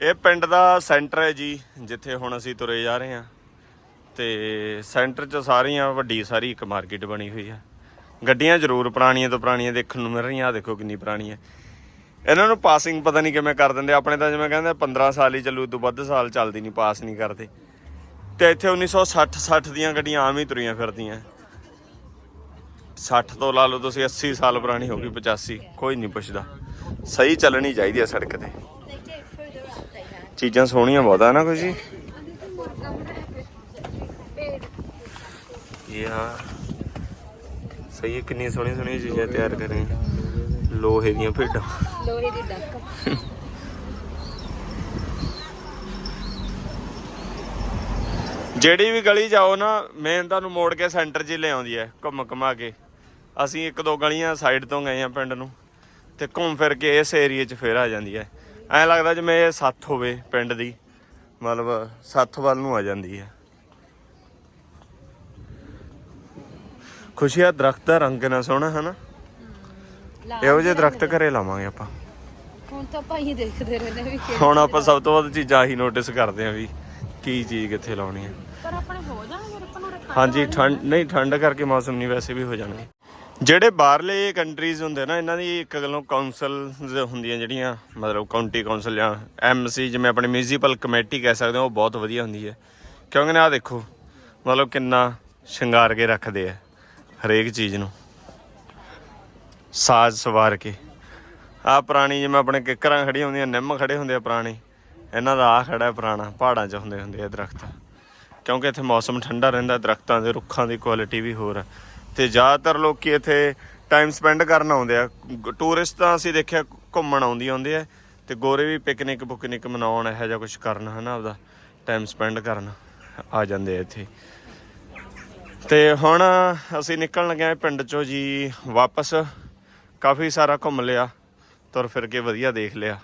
ਇਹ ਪਿੰਡ ਦਾ ਸੈਂਟਰ ਹੈ ਜੀ ਜਿੱਥੇ ਹੁਣ ਅਸੀਂ ਤੁਰੇ ਜਾ ਰਹੇ ਹਾਂ। ਤੇ ਸੈਂਟਰ 'ਚ ਸਾਰੀਆਂ ਵੱਡੀ ਸਾਰੀ ਇੱਕ ਮਾਰਕੀਟ ਬਣੀ ਹੋਈ ਹੈ ਗੱਡੀਆਂ ਜ਼ਰੂਰ ਪੁਰਾਣੀਆਂ ਤੋਂ ਪੁਰਾਣੀਆਂ ਦੇਖਣ ਨੂੰ ਮਿਲ ਰਹੀਆਂ ਆ ਦੇਖੋ ਕਿੰਨੀ ਪੁਰਾਣੀ ਹੈ। ਇਹਨਾਂ ਨੂੰ ਪਾਸਿੰਗ ਪਤਾ ਨਹੀਂ ਕਿਵੇਂ ਕਰ ਦਿੰਦੇ ਆਪਣੇ ਤਾਂ ਜਿਵੇਂ ਕਹਿੰਦੇ 15 ਸਾਲ ਹੀ ਚੱਲੂ ਤੋਂ ਵੱਧ ਸਾਲ ਚੱਲਦੀ ਨਹੀਂ ਪਾਸ ਨਹੀਂ ਕਰਦੇ। ਤੇ ਇੱਥੇ 1960 60 ਦੀਆਂ ਗੱਡੀਆਂ ਆਮ ਹੀ ਤੁਰੀਆਂ ਫਿਰਦੀਆਂ। 60 ਤੋਂ ਲਾ ਲਓ ਤੁਸੀਂ 80 ਸਾਲ ਪੁਰਾਣੀ ਹੋ ਗਈ 85 ਕੋਈ ਨਹੀਂ ਪੁੱਛਦਾ। ਸਹੀ ਚੱਲਣੀ ਚਾਹੀਦੀ ਹੈ ਸੜਕ ਤੇ। ਚੀਜ਼ਾਂ ਸੋਹਣੀਆਂ ਬਹੁਤ ਆ ਨਾ ਕੁਝ ਜੀ? ਯਾ ਸਹੀ ਹੈ ਕਿੰਨੀ ਸੋਹਣੀ ਸੋਹਣੀ ਚੀਜ਼ਾਂ ਤਿਆਰ ਕਰ ਰਹੇ ਆ। ਲੋਹੇ ਦੀਆਂ ਭੇਡਾਂ। ਲੋਹੇ ਦੀ ਡੱਕ। ਜਿਹੜੀ ਵੀ ਗਲੀ ਜਾਓ ਨਾ ਮੇਨ ਤੁਹਾਨੂੰ ਮੋੜ ਕੇ ਸੈਂਟਰ 'ਚ ਹੀ ਲੈ ਆਉਂਦੀ ਹੈ ਘੁੰਮ ਘੁਮਾ ਕੇ। ਅਸੀਂ ਇੱਕ ਦੋ ਗਲੀਆਂ ਸਾਈਡ ਤੋਂ ਗਏ ਆ ਪਿੰਡ ਨੂੰ ਤੇ ਘੁੰਮ ਫਿਰ ਕੇ ਇਸ ਏਰੀਏ 'ਚ ਫੇਰ ਆ ਜਾਂਦੀ ਹੈ। ਐਂ ਲੱਗਦਾ ਜਿਵੇਂ ਇਹ ਸੱਥ ਹੋਵੇ ਪਿੰਡ ਦੀ ਮਤਲਬ ਸੱਥ ਵੱਲ ਨੂੰ ਆ ਜਾਂਦੀ ਹੈ। ਖੁਸ਼ੀਆ ਦਰਖਤ ਦਾ ਰੰਗ ਨਾ ਸੋਹਣਾ ਹਨਾ? ਇਹੋ ਜਿਹੇ ਦਰਖਤ ਘਰੇ ਲਾਵਾਂਗੇ ਆਪਾਂ। ਹੁਣ ਤਾਂ ਭਾਈ ਦੇਖਦੇ ਰਹਿੰਦੇ ਵੀ ਕਿਹੜੇ ਹੁਣ ਆਪਾਂ ਸਭ ਤੋਂ ਵੱਧ ਚੀਜ਼ਾਂ ਹੀ ਨੋਟਿਸ ਕਰਦੇ ਆਂ ਵੀ ਕੀ ਚੀਜ਼ ਕਿੱਥੇ ਲਾਉਣੀ ਹੈ ਪਰ ਆਪਣੇ ਹੋ ਜਾਣਗੇ ਆਪਾਂ ਨੂੰ ਰੱਖਣਾ ਹਾਂਜੀ ਠੰਡ ਨਹੀਂ ਠੰਡ ਕਰਕੇ ਮੌਸਮ ਨਹੀਂ ਵੈਸੇ ਵੀ ਹੋ ਜਾਣਗੇ। ਜਿਹੜੇ ਬਾਹਰਲੇ ਕੰਟਰੀਜ਼ ਹੁੰਦੇ ਨਾ ਇਹਨਾਂ ਦੀ ਇੱਕ ਗੱਲੋਂ ਕਾਉਂਸਲ ਹੁੰਦੀਆਂ ਜਿਹੜੀਆਂ ਮਤਲਬ ਕਾਉਂਟੀ ਕਾਉਂਸਲ ਜਾਂ ਐਮਸੀ ਜਿਵੇਂ ਆਪਣੀ ਮਿਊਨਿਸਪਲ ਕਮੇਟੀ ਕਹਿ ਸਕਦੇ ਹੋ ਉਹ ਬਹੁਤ ਵਧੀਆ ਹੁੰਦੀ ਹੈ। ਕਿਉਂਕਿ ਨਾ ਆਹ ਦੇਖੋ ਮਤਲਬ ਕਿੰਨਾ ਸ਼ਿੰਗਾਰ ਕੇ ਰੱਖਦੇ ਆ। ਹਰੇਕ ਚੀਜ਼ ਨੂੰ। ਸਾਜ ਸਵਾਰ ਕੇ। ਆ ਪੁਰਾਣੀ ਜਿਵੇਂ ਆਪਣੇ ਕਿੱਕਰਾਂ ਖੜੀਆਂ ਹੁੰਦੀਆਂ, ਨਿੰਮ ਖੜੇ ਹੁੰਦੇ ਆ ਪੁਰਾਣੇ। ਇਹਨਾਂ ਦਾ ਆ ਖੜਾ ਪੁਰਾਣਾ, ਪਹਾੜਾਂ 'ਚ ਹੁੰਦੇ ਹੁੰਦੇ ਆ ਦਰਖਤ। ਕਿਉਂਕਿ ਇੱਥੇ ਮੌਸਮ ਠੰਡਾ ਰਹਿੰਦਾ, ਦਰਖਤਾਂ ਦੇ ਰੁੱਖਾਂ ਦੀ ਕੁਆਲਿਟੀ ਵੀ ਹੋਰ ਆ। ਤੇ ਜ਼ਿਆਦਾਤਰ ਲੋਕੀ ਇੱਥੇ ਟਾਈਮ ਸਪੈਂਡ ਕਰਨ ਆਉਂਦੇ ਆ। ਟੂਰਿਸਟ ਤਾਂ ਅਸੀਂ ਦੇਖਿਆ ਘੁੰਮਣ ਆਉਂਦੀ ਆਉਂਦੇ ਆ, ਤੇ ਗੋਰੇ ਵੀ ਪਿਕਨਿਕ ਪੁਕਨਿਕ ਮਨਾਉਣ ਇਹੋ ਜਿਹਾ ਕੁਝ ਕਰਨ ਹਨਾ ਆਪਦਾ ਟਾਈਮ ਸਪੈਂਡ ਕਰਨ ਆ ਜਾਂਦੇ ਆ ਇੱਥੇ। ਤੇ ਹੁਣ ਅਸੀਂ ਨਿਕਲਣ ਲੱਗੇ ਆ ਪਿੰਡ ਚੋਂ ਜੀ ਵਾਪਸ। ਕਾਫੀ ਸਾਰਾ ਘੁੰਮ ਲਿਆ, ਤੁਰ ਫਿਰ ਕੇ ਵਧੀਆ ਦੇਖ ਲਿਆ।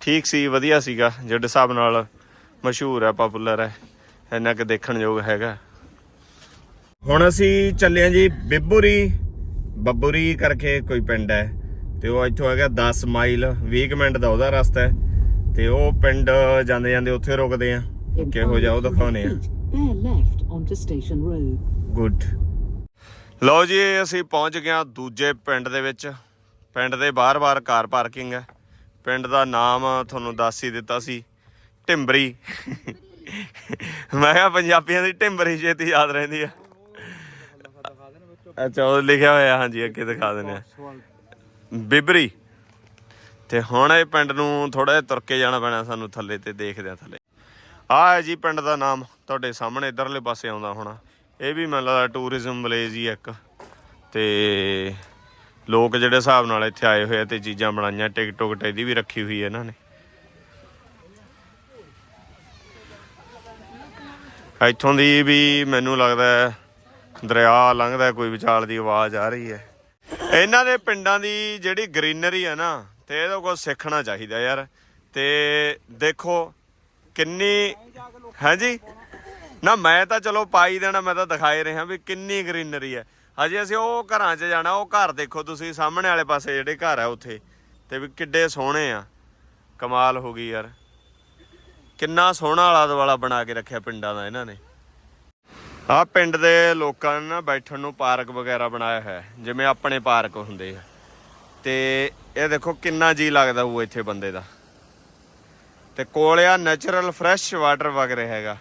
ਠੀਕ ਸੀ, ਵਧੀਆ ਸੀਗਾ, ਜਿਹੜੇ ਹਿਸਾਬ ਨਾਲ ਮਸ਼ਹੂਰ ਹੈ ਪਪੂਲਰ ਹੈ, ਇੰਨਾ ਕਿ ਦੇਖਣ ਯੋਗ ਹੈਗਾ। ਹੁਣ ਅਸੀਂ ਚੱਲੇ ਆ ਜੀ ਬਿੱਬੂਰੀ। ਬੱਬੂਰੀ ਕਰਕੇ ਕੋਈ ਪਿੰਡ ਹੈ, ਤੇ ਉਹ ਇੱਥੋਂ ਹੈਗਾ 10 ਮਾਈਲ 20 ਕੁ ਮਿੰਟ ਦਾ ਉਹਦਾ ਰਸਤਾ ਹੈ। ਤੇ ਉਹ ਪਿੰਡ ਜਾਂਦੇ ਜਾਂਦੇ ਉੱਥੇ ਰੁਕਦੇ ਆ ਕਿਹੋ ਜਿਹਾ ਉਹ 500 ਦਿਖਾਉਣੇ ਆ bear left onto Station Road. Good ਲਓ ਜੀ, ਅਸੀਂ ਪਹੁੰਚ ਗਏ ਹਾਂ ਦੂਜੇ ਪਿੰਡ ਦੇ ਵਿੱਚ। ਪਿੰਡ ਦੇ ਬਾਹਰ-ਬਾਹਰ ਕਾਰ ਪਾਰਕਿੰਗ ਹੈ। ਪਿੰਡ ਦਾ ਨਾਮ ਤੁਹਾਨੂੰ ਦੱਸ ਹੀ ਦਿੱਤਾ ਸੀ, ਢਿੰਬਰੀ। ਮੈਂ ਕਿਹਾ ਪੰਜਾਬੀਆਂ ਦੀ ਢਿੰਬਰੀ ਛੇਤੀ ਯਾਦ ਰਹਿੰਦੀ ਆ। ਅੱਛਾ, ਉਹ ਲਿਖਿਆ ਹੋਇਆ, ਹਾਂਜੀ, ਅੱਗੇ ਦਿਖਾ ਦਿੰਦੇ ਆ ਬਿਬਰੀ। ਤੇ ਹੁਣ ਇਹ ਪਿੰਡ ਨੂੰ ਥੋੜਾ ਜਿਹਾ ਤੁਰ ਕੇ ਜਾਣਾ ਪੈਣਾ ਸਾਨੂੰ ਥੱਲੇ ਤੇ ਦੇਖਦੇ ਆ ਥੱਲੇ। ਆ ਹੈ ਜੀ ਪਿੰਡ ਦਾ ਨਾਮ, ਤੁਹਾਡੇ ਸਾਹਮਣੇ ਇਧਰਲੇ ਪਾਸੇ ਆਉਂਦਾ ਹੋਣਾ। ਇਹ ਵੀ ਮੈਨੂੰ ਲੱਗਦਾ ਟੂਰਿਜ਼ਮ ਵਿਲੇਜ ਹੀ ਇੱਕ। ਤੇ ਲੋਕ ਜਿਹੜੇ ਹਿਸਾਬ ਨਾਲ ਇੱਥੇ ਆਏ ਹੋਏ ਆ ਤੇ ਚੀਜ਼ਾਂ ਬਣਾਈਆਂ ਟਿਕਟ ਟੁਕਟ ਇਹਦੀ ਵੀ ਰੱਖੀ ਹੋਈ ਹੈ ਇਹਨਾਂ ਨੇ। ਇੱਥੋਂ ਦੀ ਵੀ ਮੈਨੂੰ ਲੱਗਦਾ ਦਰਿਆ ਲੰਘਦਾ ਕੋਈ ਵਿਚਾਲ ਦੀ ਆਵਾਜ਼ ਆ ਰਹੀ ਹੈ। ਇਹਨਾਂ ਦੇ ਪਿੰਡਾਂ ਦੀ ਜਿਹੜੀ ਗ੍ਰੀਨਰੀ ਹੈ ਨਾ, ਤੇ ਇਹਦਾ ਕੁਝ ਸਿੱਖਣਾ ਚਾਹੀਦਾ ਯਾਰ। ਤੇ ਦੇਖੋ ਕਿੰਨੀ, ਹਾਂਜੀ? ਨਾ ਮੈਂ ਤਾਂ ਚਲੋ ਪਾਈ ਦੇਣਾ, ਮੈਂ ਤਾਂ ਦਿਖਾਏ ਰਿਹਾ ਵੀ ਕਿੰਨੀ ਗ੍ਰੀਨਰੀ ਹੈ। ਹਜੇ ਅਸੀਂ ਉਹ ਘਰਾਂ 'ਚ ਜਾਣਾ, ਉਹ ਘਰ ਦੇਖੋ ਤੁਸੀਂ, ਸਾਹਮਣੇ ਵਾਲੇ ਪਾਸੇ ਜਿਹੜੇ ਘਰ ਆ ਉੱਥੇ, ਤੇ ਵੀ ਕਿੱਡੇ ਸੋਹਣੇ ਆ। ਕਮਾਲ ਹੋ ਗਈ ਯਾਰ। ਕਿੰਨਾ ਸੋਹਣਾ ਆਲਾ ਦੁਆਲਾ ਬਣਾ ਕੇ ਰੱਖਿਆ ਪਿੰਡਾਂ ਦਾ ਇਹਨਾਂ ਨੇ। ਆ ਪਿੰਡ ਦੇ ਲੋਕਾਂ ਨੇ ਨਾ ਬੈਠਣ ਨੂੰ ਪਾਰਕ ਵਗੈਰਾ ਬਣਾਇਆ ਹੋਇਆ ਜਿਵੇਂ ਆਪਣੇ ਪਾਰਕ ਹੁੰਦੇ ਆ। ਤੇ ਇਹ ਦੇਖੋ ਕਿੰਨਾ ਜੀ ਲੱਗਦਾ ਉਹ ਇੱਥੇ ਬੰਦੇ ਦਾ। ਤੇ ਕੋਲ ਆ ਨੈਚੁਰਲ ਫਰੈਸ਼ ਵਾਟਰ ਵਗ ਰਿਹਾ ਹੈਗਾ।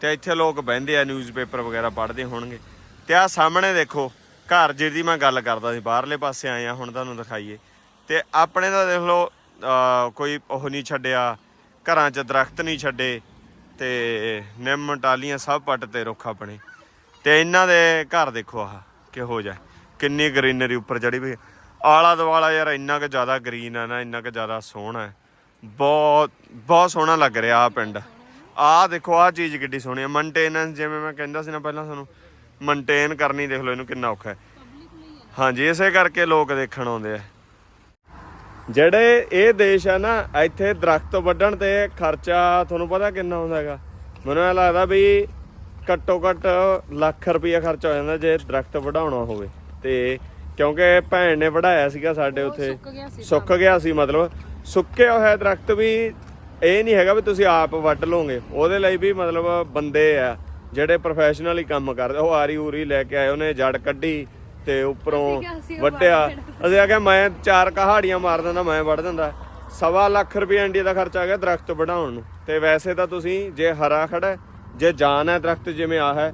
ਤੇ ਇੱਥੇ ਲੋਕ ਬਹਿੰਦੇ ਆ ਨਿਊਜ਼ਪੇਪਰ ਵਗੈਰਾ ਪੜ੍ਹਦੇ ਹੋਣਗੇ। ਤੇ ਆ ਸਾਹਮਣੇ ਦੇਖੋ, ਘਰ ਜਿਹਦੀ ਮੈਂ ਗੱਲ ਕਰਦਾ ਸੀ, ਬਾਹਰਲੇ ਪਾਸੇ ਆਏ ਆ, ਹੁਣ ਤੁਹਾਨੂੰ ਦਿਖਾਈਏ। ਤੇ ਆਪਣੇ ਦਾ ਦੇਖ ਲਓ ਕੋਈ ਉਹ ਨਹੀਂ ਛੱਡਿਆ, ਘਰਾਂ 'ਚ ਦਰਖਤ ਨਹੀਂ ਛੱਡੇ, ਤੇ ਨਿੰਮ ਟਾਲੀਆਂ ਸਭ ਪੱਟ ਤੇ ਰੁੱਖ ਆਪਣੇ। ਤੇ ਇਹਨਾਂ ਦੇ ਘਰ ਦੇਖੋ ਆਹ, ਕਿਹੋ ਜਿਹਾ, ਕਿੰਨੀ ਗ੍ਰੀਨਰੀ ਉੱਪਰ ਚੜੀ ਵੀ ਆਲਾ ਦੁਆਲਾ ਯਾਰ ਇੰਨਾ ਕੁ ਜ਼ਿਆਦਾ ਗ੍ਰੀਨ ਹੈ ਨਾ, ਇੰਨਾ ਕੁ ਜ਼ਿਆਦਾ ਸੋਹਣਾ ਹੈ। ਬਹੁਤ ਬਹੁਤ ਸੋਹਣਾ ਲੱਗ ਰਿਹਾ ਆ ਪਿੰਡ। ਆਹ ਦੇਖੋ ਆਹ ਚੀਜ਼ ਕਿੱਡੀ ਸੋਹਣੀ ਹੈ ਮੇਨਟੇਨੈਂਸ ਜਿਵੇਂ ਮੈਂ ਕਹਿੰਦਾ ਸੀ ਨਾ ਪਹਿਲਾਂ ਤੁਹਾਨੂੰ ਮੇਨਟੇਨ ਕਰਨੀ ਦੇਖ ਲਓ ਇਹਨੂੰ ਕਿੰਨਾ ਔਖਾ ਹੈ। ਹਾਂਜੀ ਇਸੇ ਕਰਕੇ ਲੋਕ ਦੇਖਣ ਆਉਂਦੇ ਆ। ਜਿਹੜੇ ਇਹ ਦੇਸ਼ ਆ ਨਾ ਇੱਥੇ ਦਰਖਤ ਵੱਢਣ ਤੇ ਖਰਚਾ ਤੁਹਾਨੂੰ ਪਤਾ ਕਿੰਨਾ ਆਉਂਦਾ ਹੈਗਾ? ਮੈਨੂੰ ਇਹ ਲੱਗਦਾ ਵੀ ਘੱਟੋ ਘੱਟ ਲੱਖ ਰੁਪਈਆ ਖਰਚਾ ਹੋ ਜਾਂਦਾ ਜੇ ਦਰਖਤ ਵਢਾਉਣਾ ਹੋਵੇ। ਤੇ ਕਿਉਂਕਿ ਭੈਣ ਨੇ ਵਢਾਇਆ ਸੀਗਾ ਸਾਡੇ ਉੱਥੇ। ਸੁੱਕ ਗਿਆ ਸੀ ਮਤਲਬ। ਸੁੱਕਿਆ ਹੋਇਆ ਦਰਖਤ ਵੀ ਇਹ ਨਹੀਂ ਹੈਗਾ ਵੀ ਤੁਸੀਂ ਆਪ ਵੱਢ ਲਓਗੇ। ਉਹਦੇ ਲਈ ਵੀ ਮਤਲਬ ਬੰਦੇ ਆ ਜਿਹੜੇ ਪ੍ਰੋਫੈਸ਼ਨਲੀ ਕੰਮ ਕਰਦੇ। ਉਹ ਆਰੀ ਊਰੀ ਲੈ ਕੇ ਆਏ ਉਹਨੇ ਜੜ ਕੱਢੀ ਤੇ ਉੱਪਰੋਂ ਵੱਢਿਆ। ਅਸੀਂ ਆਖਿਆ ਮੈਂ ਚਾਰ ਕਹਾੜੀਆਂ ਮਾਰ ਦਿੰਦਾ ਮੈਂ ਵੱਢ ਦਿੰਦਾ। ਸਵਾ ਲੱਖ ਰੁਪਏ ਇੰਡੀਆ ਦਾ ਖਰਚਾ ਆ ਗਿਆ ਦਰਖਤ ਵਢਾਉਣ ਨੂੰ। ਤੇ ਵੈਸੇ ਤਾਂ ਤੁਸੀਂ ਜੇ ਹਰਾ ਖੜਾ ਜੇ ਜਾਨ ਹੈ ਦਰਖਤ ਜਿਵੇਂ ਆ ਹੈ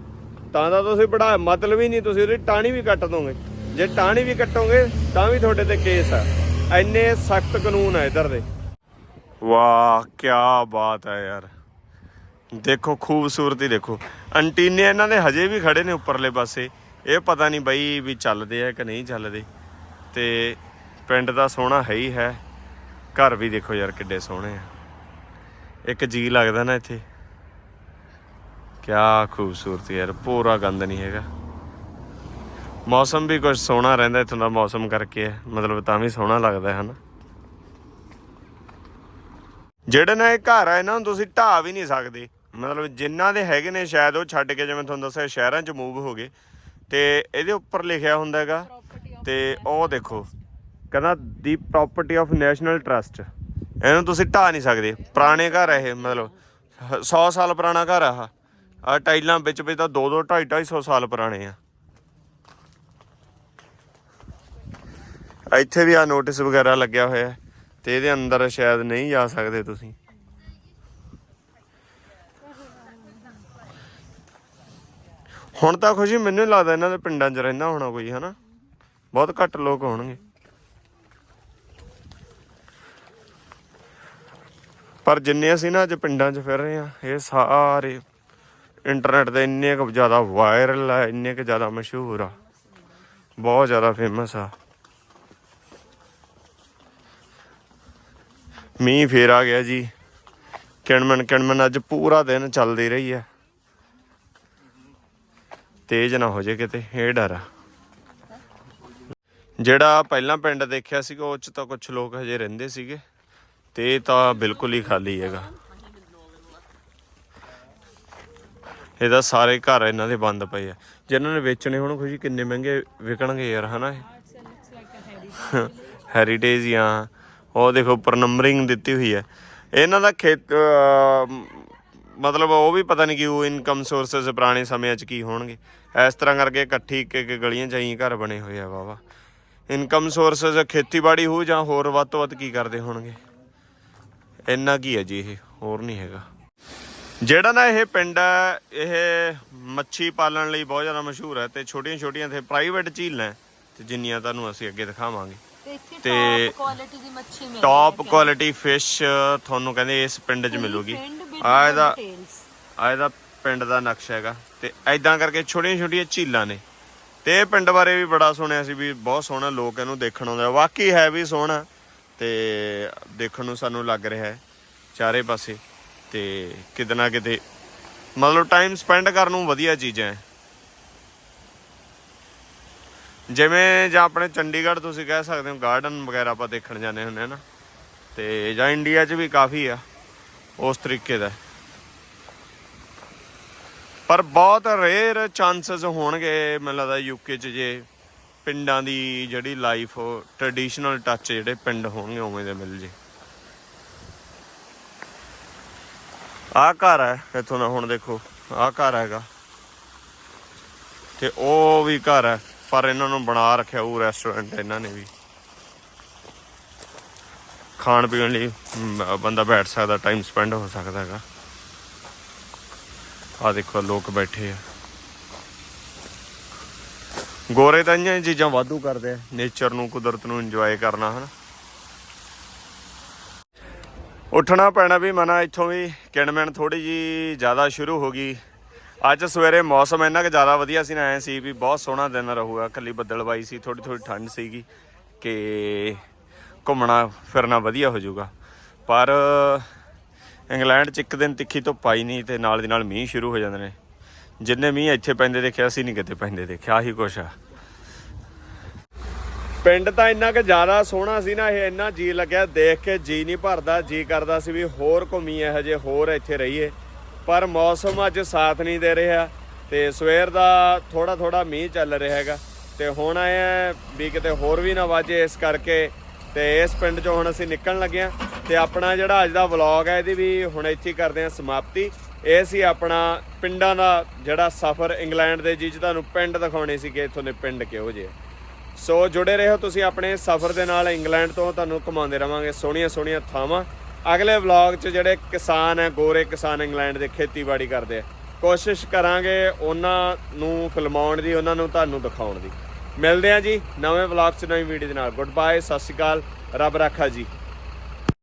ਤਾਂ ਤਾਂ ਤੁਸੀਂ ਵਢਾ ਮਤਲਬ ਹੀ ਨਹੀਂ ਤੁਸੀਂ ਉਹਦੀ ਟਾਹਣੀ ਵੀ ਕੱਟ ਦੋਗੇ। ਜੇ ਟਾਹਣੀ ਵੀ ਕੱਟੋਗੇ ਤਾਂ ਵੀ ਤੁਹਾਡੇ ਤੇ ਕੇਸ ਹੈ ਇੰਨੇ ਸਖਤ ਕਾਨੂੰਨ ਹੈ ਇਧਰ ਦੇ। ਵਾਹ ਕੀ ਬਾਤ ਹੈ ਯਾਰ। ਦੇਖੋ, ਖੂਬਸੂਰਤੀ ਦੇਖੋ। ਅੰਟੀਨੇ ਇਹਨਾਂ ਦੇ ਹਜੇ ਵੀ ਖੜੇ ਨੇ ਉੱਪਰਲੇ ਪਾਸੇ। ਇਹ ਪਤਾ ਨਹੀਂ ਬਈ ਵੀ ਚੱਲਦੇ ਆ ਕਿ ਨਹੀਂ ਚੱਲਦੇ। ਤੇ ਪਿੰਡ ਦਾ ਸੋਹਣਾ ਹੈ ਹੀ ਹੈ। ਘਰ ਵੀ ਦੇਖੋ ਯਾਰ ਕਿੱਡੇ ਸੋਹਣੇ ਆ। ਇੱਕ ਜੀ ਲੱਗਦਾ ਨਾ ਇੱਥੇ। ਕਿਆ ਖੂਬਸੂਰਤੀ ਯਾਰ, ਪੂਰਾ ਗੰਦ ਨਹੀਂ ਹੈਗਾ। ਮੌਸਮ ਵੀ ਕੁਝ ਸੋਹਣਾ ਰਹਿੰਦਾ ਇੱਥੋਂ ਦਾ ਮੌਸਮ ਕਰਕੇ, ਮਤਲਬ ਤਾਂ ਵੀ ਸੋਹਣਾ ਲੱਗਦਾ ਹੈ ਹਨਾ? ਜਿਹੜੇ ਨਾ ਇਹ ਘਰ ਆ, ਇਹਨਾਂ ਨੂੰ ਤੁਸੀਂ ਢਾਹ ਵੀ ਨਹੀਂ ਸਕਦੇ। ਮਤਲਬ ਜਿਨ੍ਹਾਂ ਦੇ ਹੈਗੇ ਨੇ ਸ਼ਾਇਦ, ਉਹ ਛੱਡ ਕੇ ਜਿਵੇਂ ਤੁਹਾਨੂੰ ਦੱਸਿਆ, ਸ਼ਹਿਰਾਂ 'ਚ ਮੂਵ ਹੋ ਗਏ। ਤੇ ਇਹਦੇ ਉੱਪਰ ਲਿਖਿਆ ਹੁੰਦਾ ਹੈਗਾ, ਤੇ ਉਹ ਦੇਖੋ। ਕਹਿੰਦਾ the property of National Trust ਇਹਨੂੰ ਤੁਸੀਂ ਢਾਹ ਨਹੀਂ ਸਕਦੇ। ਪੁਰਾਣੇ ਘਰ ਆ ਇਹ, ਮਤਲਬ 100 ਸਾਲ ਪੁਰਾਣਾ ਘਰ ਆ ਆ ਟਾਈਲਾਂ ਵਿੱਚ ਵਿੱਚ ਤਾਂ 2 2 2.5 250 ਸਾਲ ਪੁਰਾਣੇ ਆ। ਇੱਥੇ ਵੀ ਆ ਨੋਟਿਸ ਵਗੈਰਾ ਲੱਗਿਆ ਹੋਇਆ ਹੈ ਤੇ ਇਹਦੇ ਅੰਦਰ ਸ਼ਾਇਦ ਨਹੀਂ ਜਾ ਸਕਦੇ ਤੁਸੀਂ। ਹੁਣ ਤਾਂ ਖੁਸ਼ੀ, ਮੈਨੂੰ ਨੀ ਲੱਗਦਾ ਇਹਨਾਂ ਦੇ ਪਿੰਡਾਂ 'ਚ ਰਹਿੰਦਾ ਹੋਣਾ ਕੋਈ, ਹਨਾ? ਬਹੁਤ ਘੱਟ ਲੋਕ ਹੋਣਗੇ। ਪਰ ਜਿੰਨੇ ਅਸੀਂ ਨਾ ਅੱਜ ਪਿੰਡਾਂ 'ਚ ਫਿਰ ਰਹੇ ਆ ਇਹ ਸਾਰੇ ਇੰਟਰਨੈਟ ਤੇ ਇੰਨੇ ਕੁ ਜ਼ਿਆਦਾ ਵਾਇਰਲ ਆ, ਇੰਨੇ ਕੁ ਜ਼ਿਆਦਾ ਮਸ਼ਹੂਰ ਆ। ਬਹੁਤ ਜ਼ਿਆਦਾ ਫੇਮਸ ਆ। ਮੀਂਹ ਫੇਰ ਆ ਗਿਆ ਜੀ। ਕਿਣਮਣ ਕਿਣਮਣ ਅੱਜ ਪੂਰਾ ਦਿਨ ਚੱਲਦੀ ਰਹੀ ਹੈ ਤੇਜ਼ ਨਾ ਹੋ ਜੇ ਕਿਤੇ ਇਹ ਡਰ ਆ। ਜਿਹੜਾ ਪਹਿਲਾਂ ਪਿੰਡ ਦੇਖਿਆ ਸੀਗਾ ਉਹ ਚ ਤਾਂ ਕੁਝ ਲੋਕ ਹਜੇ ਰਹਿੰਦੇ ਸੀਗੇ ਤੇ ਤਾਂ ਬਿਲਕੁਲ ਹੀ ਖਾਲੀ ਹੈਗਾ। ਇਹਦਾ ਸਾਰੇ ਘਰ ਇਹਨਾਂ ਦੇ ਬੰਦ ਪਏ ਆ। ਜਿਨ੍ਹਾਂ ਨੇ ਵੇਚਣੇ ਹੁਣ ਖੁਸ਼ੀ ਕਿੰਨੇ ਮਹਿੰਗੇ ਵਿਕਣਗੇ ਯਾਰ ਹਨਾ ਇਹ? ਹੈਰੀਟੇਜ ਜਾਂ ਉਹ ਦੇਖੋ, ਉੱਪਰ ਨੰਬਰਿੰਗ ਦਿੱਤੀ ਹੋਈ ਹੈ। ਇਹਨਾਂ ਦਾ ਖੇਤ ਮਤਲਬ ਉਹ ਵੀ ਪਤਾ ਨਹੀਂ ਕਿ ਉਹ ਇਨਕਮ ਸੋਰਸਸ ਪੁਰਾਣੇ ਸਮਿਆਂ 'ਚ ਕੀ ਹੋਣਗੇ। ਇਸ ਤਰ੍ਹਾਂ ਕਰਕੇ ਇਕੱਠੀ ਇੱਕ ਇੱਕ ਗਲੀਆਂ 'ਚ ਹੀ ਘਰ ਬਣੇ ਹੋਏ ਆ ਵਾਵਾ ਇਨਕਮ ਸੋਰਸਸ ਖੇਤੀਬਾੜੀ ਹੋ ਜਾਂ ਹੋਰ ਵੱਧ ਤੋਂ ਵੱਧ ਕੀ ਕਰਦੇ ਹੋਣਗੇ? ਇੰਨਾ ਕੀ ਹੈ ਜੀ ਇਹ, ਹੋਰ ਨਹੀਂ ਹੈਗਾ। ਜਿਹੜਾ ਨਾ ਇਹ ਪਿੰਡ ਹੈ, ਇਹ ਮੱਛੀ ਪਾਲਣ ਲਈ ਬਹੁਤ ਜ਼ਿਆਦਾ ਮਸ਼ਹੂਰ ਹੈ ਤੇ ਛੋਟੀਆਂ ਛੋਟੀਆਂ ਤੇ ਪ੍ਰਾਈਵੇਟ ਝੀਲਾਂ ਹੈ। ਤੇ ਜਿੰਨੀਆਂ ਤੁਹਾਨੂੰ ਅਸੀਂ ਅੱਗੇ ਦਿਖਾਵਾਂਗੇ। ਤੇ ਕੁਆਲਿਟੀ ਦੀ ਮੱਛੀ ਮਿਲਦੀ ਟੌਪ ਕੁਆਲਿਟੀ ਫਿਸ਼ ਤੁਹਾਨੂੰ ਕਹਿੰਦੇ ਇਸ ਪਿੰਡ 'ਚ ਮਿਲੂਗੀ। ਆ ਇਹਦਾ ਆ ਇਹਦਾ ਪਿੰਡ ਦਾ ਨਕਸ਼ਾ ਹੈਗਾ। ਤੇ ਐਦਾਂ ਕਰਕੇ ਛੋਟੀਆਂ ਛੋਟੀਆਂ ਝੀਲਾਂ ਨੇ। ਤੇ ਇਹ ਪਿੰਡ ਬਾਰੇ ਵੀ ਬੜਾ ਸੁਣਿਆ ਸੀ ਵੀ ਬਹੁਤ ਸੋਹਣਾ ਲੋਕ ਇਹਨੂੰ ਦੇਖਣ ਆਉਂਦੇ ਆ। ਵਾਕਈ ਹੈ ਵੀ ਸੋਹਣਾ। ਤੇ ਦੇਖਣ ਨੂੰ ਸਾਨੂੰ ਲੱਗ ਰਿਹਾ ਹੈ ਚਾਰੇ ਪਾਸੇ। ਤੇ ਕਿਤੇ ਨਾ ਕਿਤੇ ਮਤਲਬ ਟਾਈਮ ਸਪੈਂਡ ਕਰਨ ਨੂੰ ਵਧੀਆ ਚੀਜ਼ਾਂ ਹੈ। ਜਿਵੇਂ ਜਾਂ ਆਪਣੇ ਚੰਡੀਗੜ੍ਹ ਤੁਸੀਂ ਕਹਿ ਸਕਦੇ ਹੋ ਗਾਰਡਨ ਵਗੈਰਾ ਆਪਾਂ ਦੇਖਣ ਜਾਂਦੇ ਹੁੰਦੇ ਆ ਨਾ, ਤੇ ਜਾਂ ਇੰਡੀਆ 'ਚ ਵੀ ਕਾਫੀ ਆ, ਉਸ ਤਰੀਕੇ ਦਾ। ਪਰ ਬਹੁਤ ਰੇਅਰ ਚਾਂਸਸ ਹੋਣਗੇ, ਮੈਨੂੰ ਲੱਗਦਾ ਯੂਕੇ 'ਚ ਜੇ ਪਿੰਡਾਂ ਦੀ ਜਿਹੜੀ ਲਾਈਫ ਟ੍ਰੈਡੀਸ਼ਨਲ ਟੱਚ ਜਿਹੜੇ ਪਿੰਡ ਹੋਣਗੇ, ਉਵੇਂ ਦੇ ਮਿਲ ਜੇ। ਆਹ ਘਰ ਹੈ ਇੱਥੋਂ ਦਾ ਹੁਣ ਦੇਖੋ, ਆਹ ਘਰ ਹੈਗਾ। ਤੇ ਉਹ ਵੀ ਘਰ ਹੈ ਪਰ ਇਹਨਾਂ ਨੂੰ ਬਣਾ ਰੱਖਿਆ ਉਹ ਰੈਸਟੋਰੈਂਟ ਇਹਨਾਂ ਨੇ ਵੀ। ਖਾਣ ਪੀਣ ਲਈ ਬੰਦਾ ਬੈਠ ਸਕਦਾ ਟਾਈਮ ਸਪੈਂਡ ਹੋ ਸਕਦਾ ਹੈਗਾ। ਆ ਦੇਖੋ, ਲੋਕ ਬੈਠੇ ਆ। ਗੋਰੇ ਤਾਂ ਇੰਨੀਆਂ ਹੀ ਚੀਜ਼ਾਂ ਵਾਧੂ ਕਰਦੇ ਆ। ਨੇਚਰ ਨੂੰ, ਕੁਦਰਤ ਨੂੰ ਇੰਜੋਏ ਕਰਨਾ, ਹਨ। ਉੱਠਣਾ ਪੈਣਾ ਵੀ ਮਨਾ, ਇੱਥੋਂ ਵੀ ਕਿਣਮਣ ਥੋੜੀ ਜੀ ਜ਼ਿਆਦਾ ਸ਼ੁਰੂ ਹੋ ਗਈ। ਅੱਜ ਸਵੇਰੇ ਮੌਸਮ ਇੰਨਾ ਕਿ ਜ਼ਿਆਦਾ ਵਧੀਆ ਸੀ ਨਾ, ਐ ਸੀ ਵੀ ਬਹੁਤ ਸੋਹਣਾ ਦਿਨ ਰਹੂਗਾ। ਕੱਲੀ ਬੱਦਲਬਾਈ ਸੀ ਥੋੜੀ ਥੋੜੀ ਠੰਡ ਸੀਗੀ ਕਿ ਘੁੰਮਣਾ ਫਿਰਨਾ ਵਧੀਆ ਹੋ ਜਾਊਗਾ। ਪਰ ਇੰਗਲੈਂਡ 'ਚ ਇੱਕ ਦਿਨ ਤਿੱਖੀ ਧੁੱਪ ਆਈ ਨਹੀਂ ਤੇ ਨਾਲ ਦੀ ਨਾਲ ਮੀਂਹ ਸ਼ੁਰੂ ਹੋ ਜਾਂਦੇ ਨੇ। ਜਿੰਨੇ ਮੀਂਹ ਇੱਥੇ ਪੈਂਦੇ ਦੇਖਿਆ ਅਸੀਂ ਨਹੀਂ ਕਿਤੇ ਪੈਂਦੇ ਦੇਖਿਆ ਹੀ ਕੁਛ ਆ। ਪਿੰਡ ਤਾਂ ਇੰਨਾ ਕਿ ਜ਼ਿਆਦਾ ਸੋਹਣਾ ਸੀ ਨਾ, ਇਹ ਇੰਨਾ ਜੀ ਲੱਗਿਆ, ਦੇਖ ਕੇ ਜੀ ਨਹੀਂ ਭਰਦਾ, ਜੀ ਕਰਦਾ ਸੀ ਵੀ ਹੋਰ ਘੁੰਮੀਏ, ਹਜੇ ਹੋਰ ਇੱਥੇ ਰਹੀਏ। ਪਰ ਮੌਸਮ ਅੱਜ ਸਾਥ ਨਹੀਂ ਦੇ ਰਿਹਾ ਤੇ ਸਵੇਰ ਦਾ ਥੋੜਾ ਥੋੜਾ ਮੀਂਹ ਚੱਲ ਰਿਹਾ ਹੈਗਾ ਤੇ ਹੁਣ ਆਇਆ ਵੀ ਕਿਤੇ ਹੋਰ ਵੀ ਨਾ ਵਾਜੇ ਇਸ ਕਰਕੇ ਤੇ ਇਸ ਪਿੰਡ ਚੋਂ ਹੁਣ ਅਸੀਂ ਨਿਕਲਣ ਲੱਗੇ ਹਾਂ ਤੇ ਆਪਣਾ ਜਿਹੜਾ ਅੱਜ ਦਾ ਵਲੌਗ ਹੈ ਇਹਦੀ ਵੀ ਹੁਣ ਇੱਥੇ ਕਰਦੇ ਹਾਂ ਸਮਾਪਤੀ। ਇਹ ਸੀ ਆਪਣਾ ਪਿੰਡਾਂ ਦਾ ਜਿਹੜਾ ਸਫ਼ਰ ਇੰਗਲੈਂਡ ਦੇ ਜੀ 'ਚ ਤੁਹਾਨੂੰ ਪਿੰਡ ਦਿਖਾਉਣੇ ਸੀ ਕਿ ਇੱਥੋਂ ਦੇ ਪਿੰਡ ਕਿਹੋ ਜਿਹੇ ਸੋ ਜੁੜੇ ਰਹੋ ਤੁਸੀਂ ਆਪਣੇ ਸਫ਼ਰ ਦੇ ਨਾਲ ਇੰਗਲੈਂਡ ਤੋਂ, ਤੁਹਾਨੂੰ ਘੁਮਾਉਂਦੇ ਰਵਾਂਗੇ ਸੋਹਣੀਆਂ ਸੋਹਣੀਆਂ ਥਾਵਾਂ। ਅਗਲੇ ਵਲੌਗ 'ਚ ਜਿਹੜੇ ਕਿਸਾਨ ਹੈ, ਗੋਰੇ ਕਿਸਾਨ ਇੰਗਲੈਂਡ ਦੇ ਖੇਤੀਬਾੜੀ ਕਰਦੇ ਆ, ਕੋਸ਼ਿਸ਼ ਕਰਾਂਗੇ ਉਹਨਾਂ ਨੂੰ ਫਿਲਮਾਉਣ ਦੀ, ਉਹਨਾਂ ਨੂੰ ਤੁਹਾਨੂੰ ਦਿਖਾਉਣ ਦੀ। ਮਿਲਦੇ ਆ ਜੀ ਨਵੇਂ ਵਲੌਗ 'ਚ, ਨਵੀਂ ਵੀਡੀਓ ਦੇ ਨਾਲ। ਗੁੱਡ ਬਾਏ ਸਤਿ ਸ਼੍ਰੀ ਅਕਾਲ, ਰੱਬ ਰਾਖਾ ਜੀ।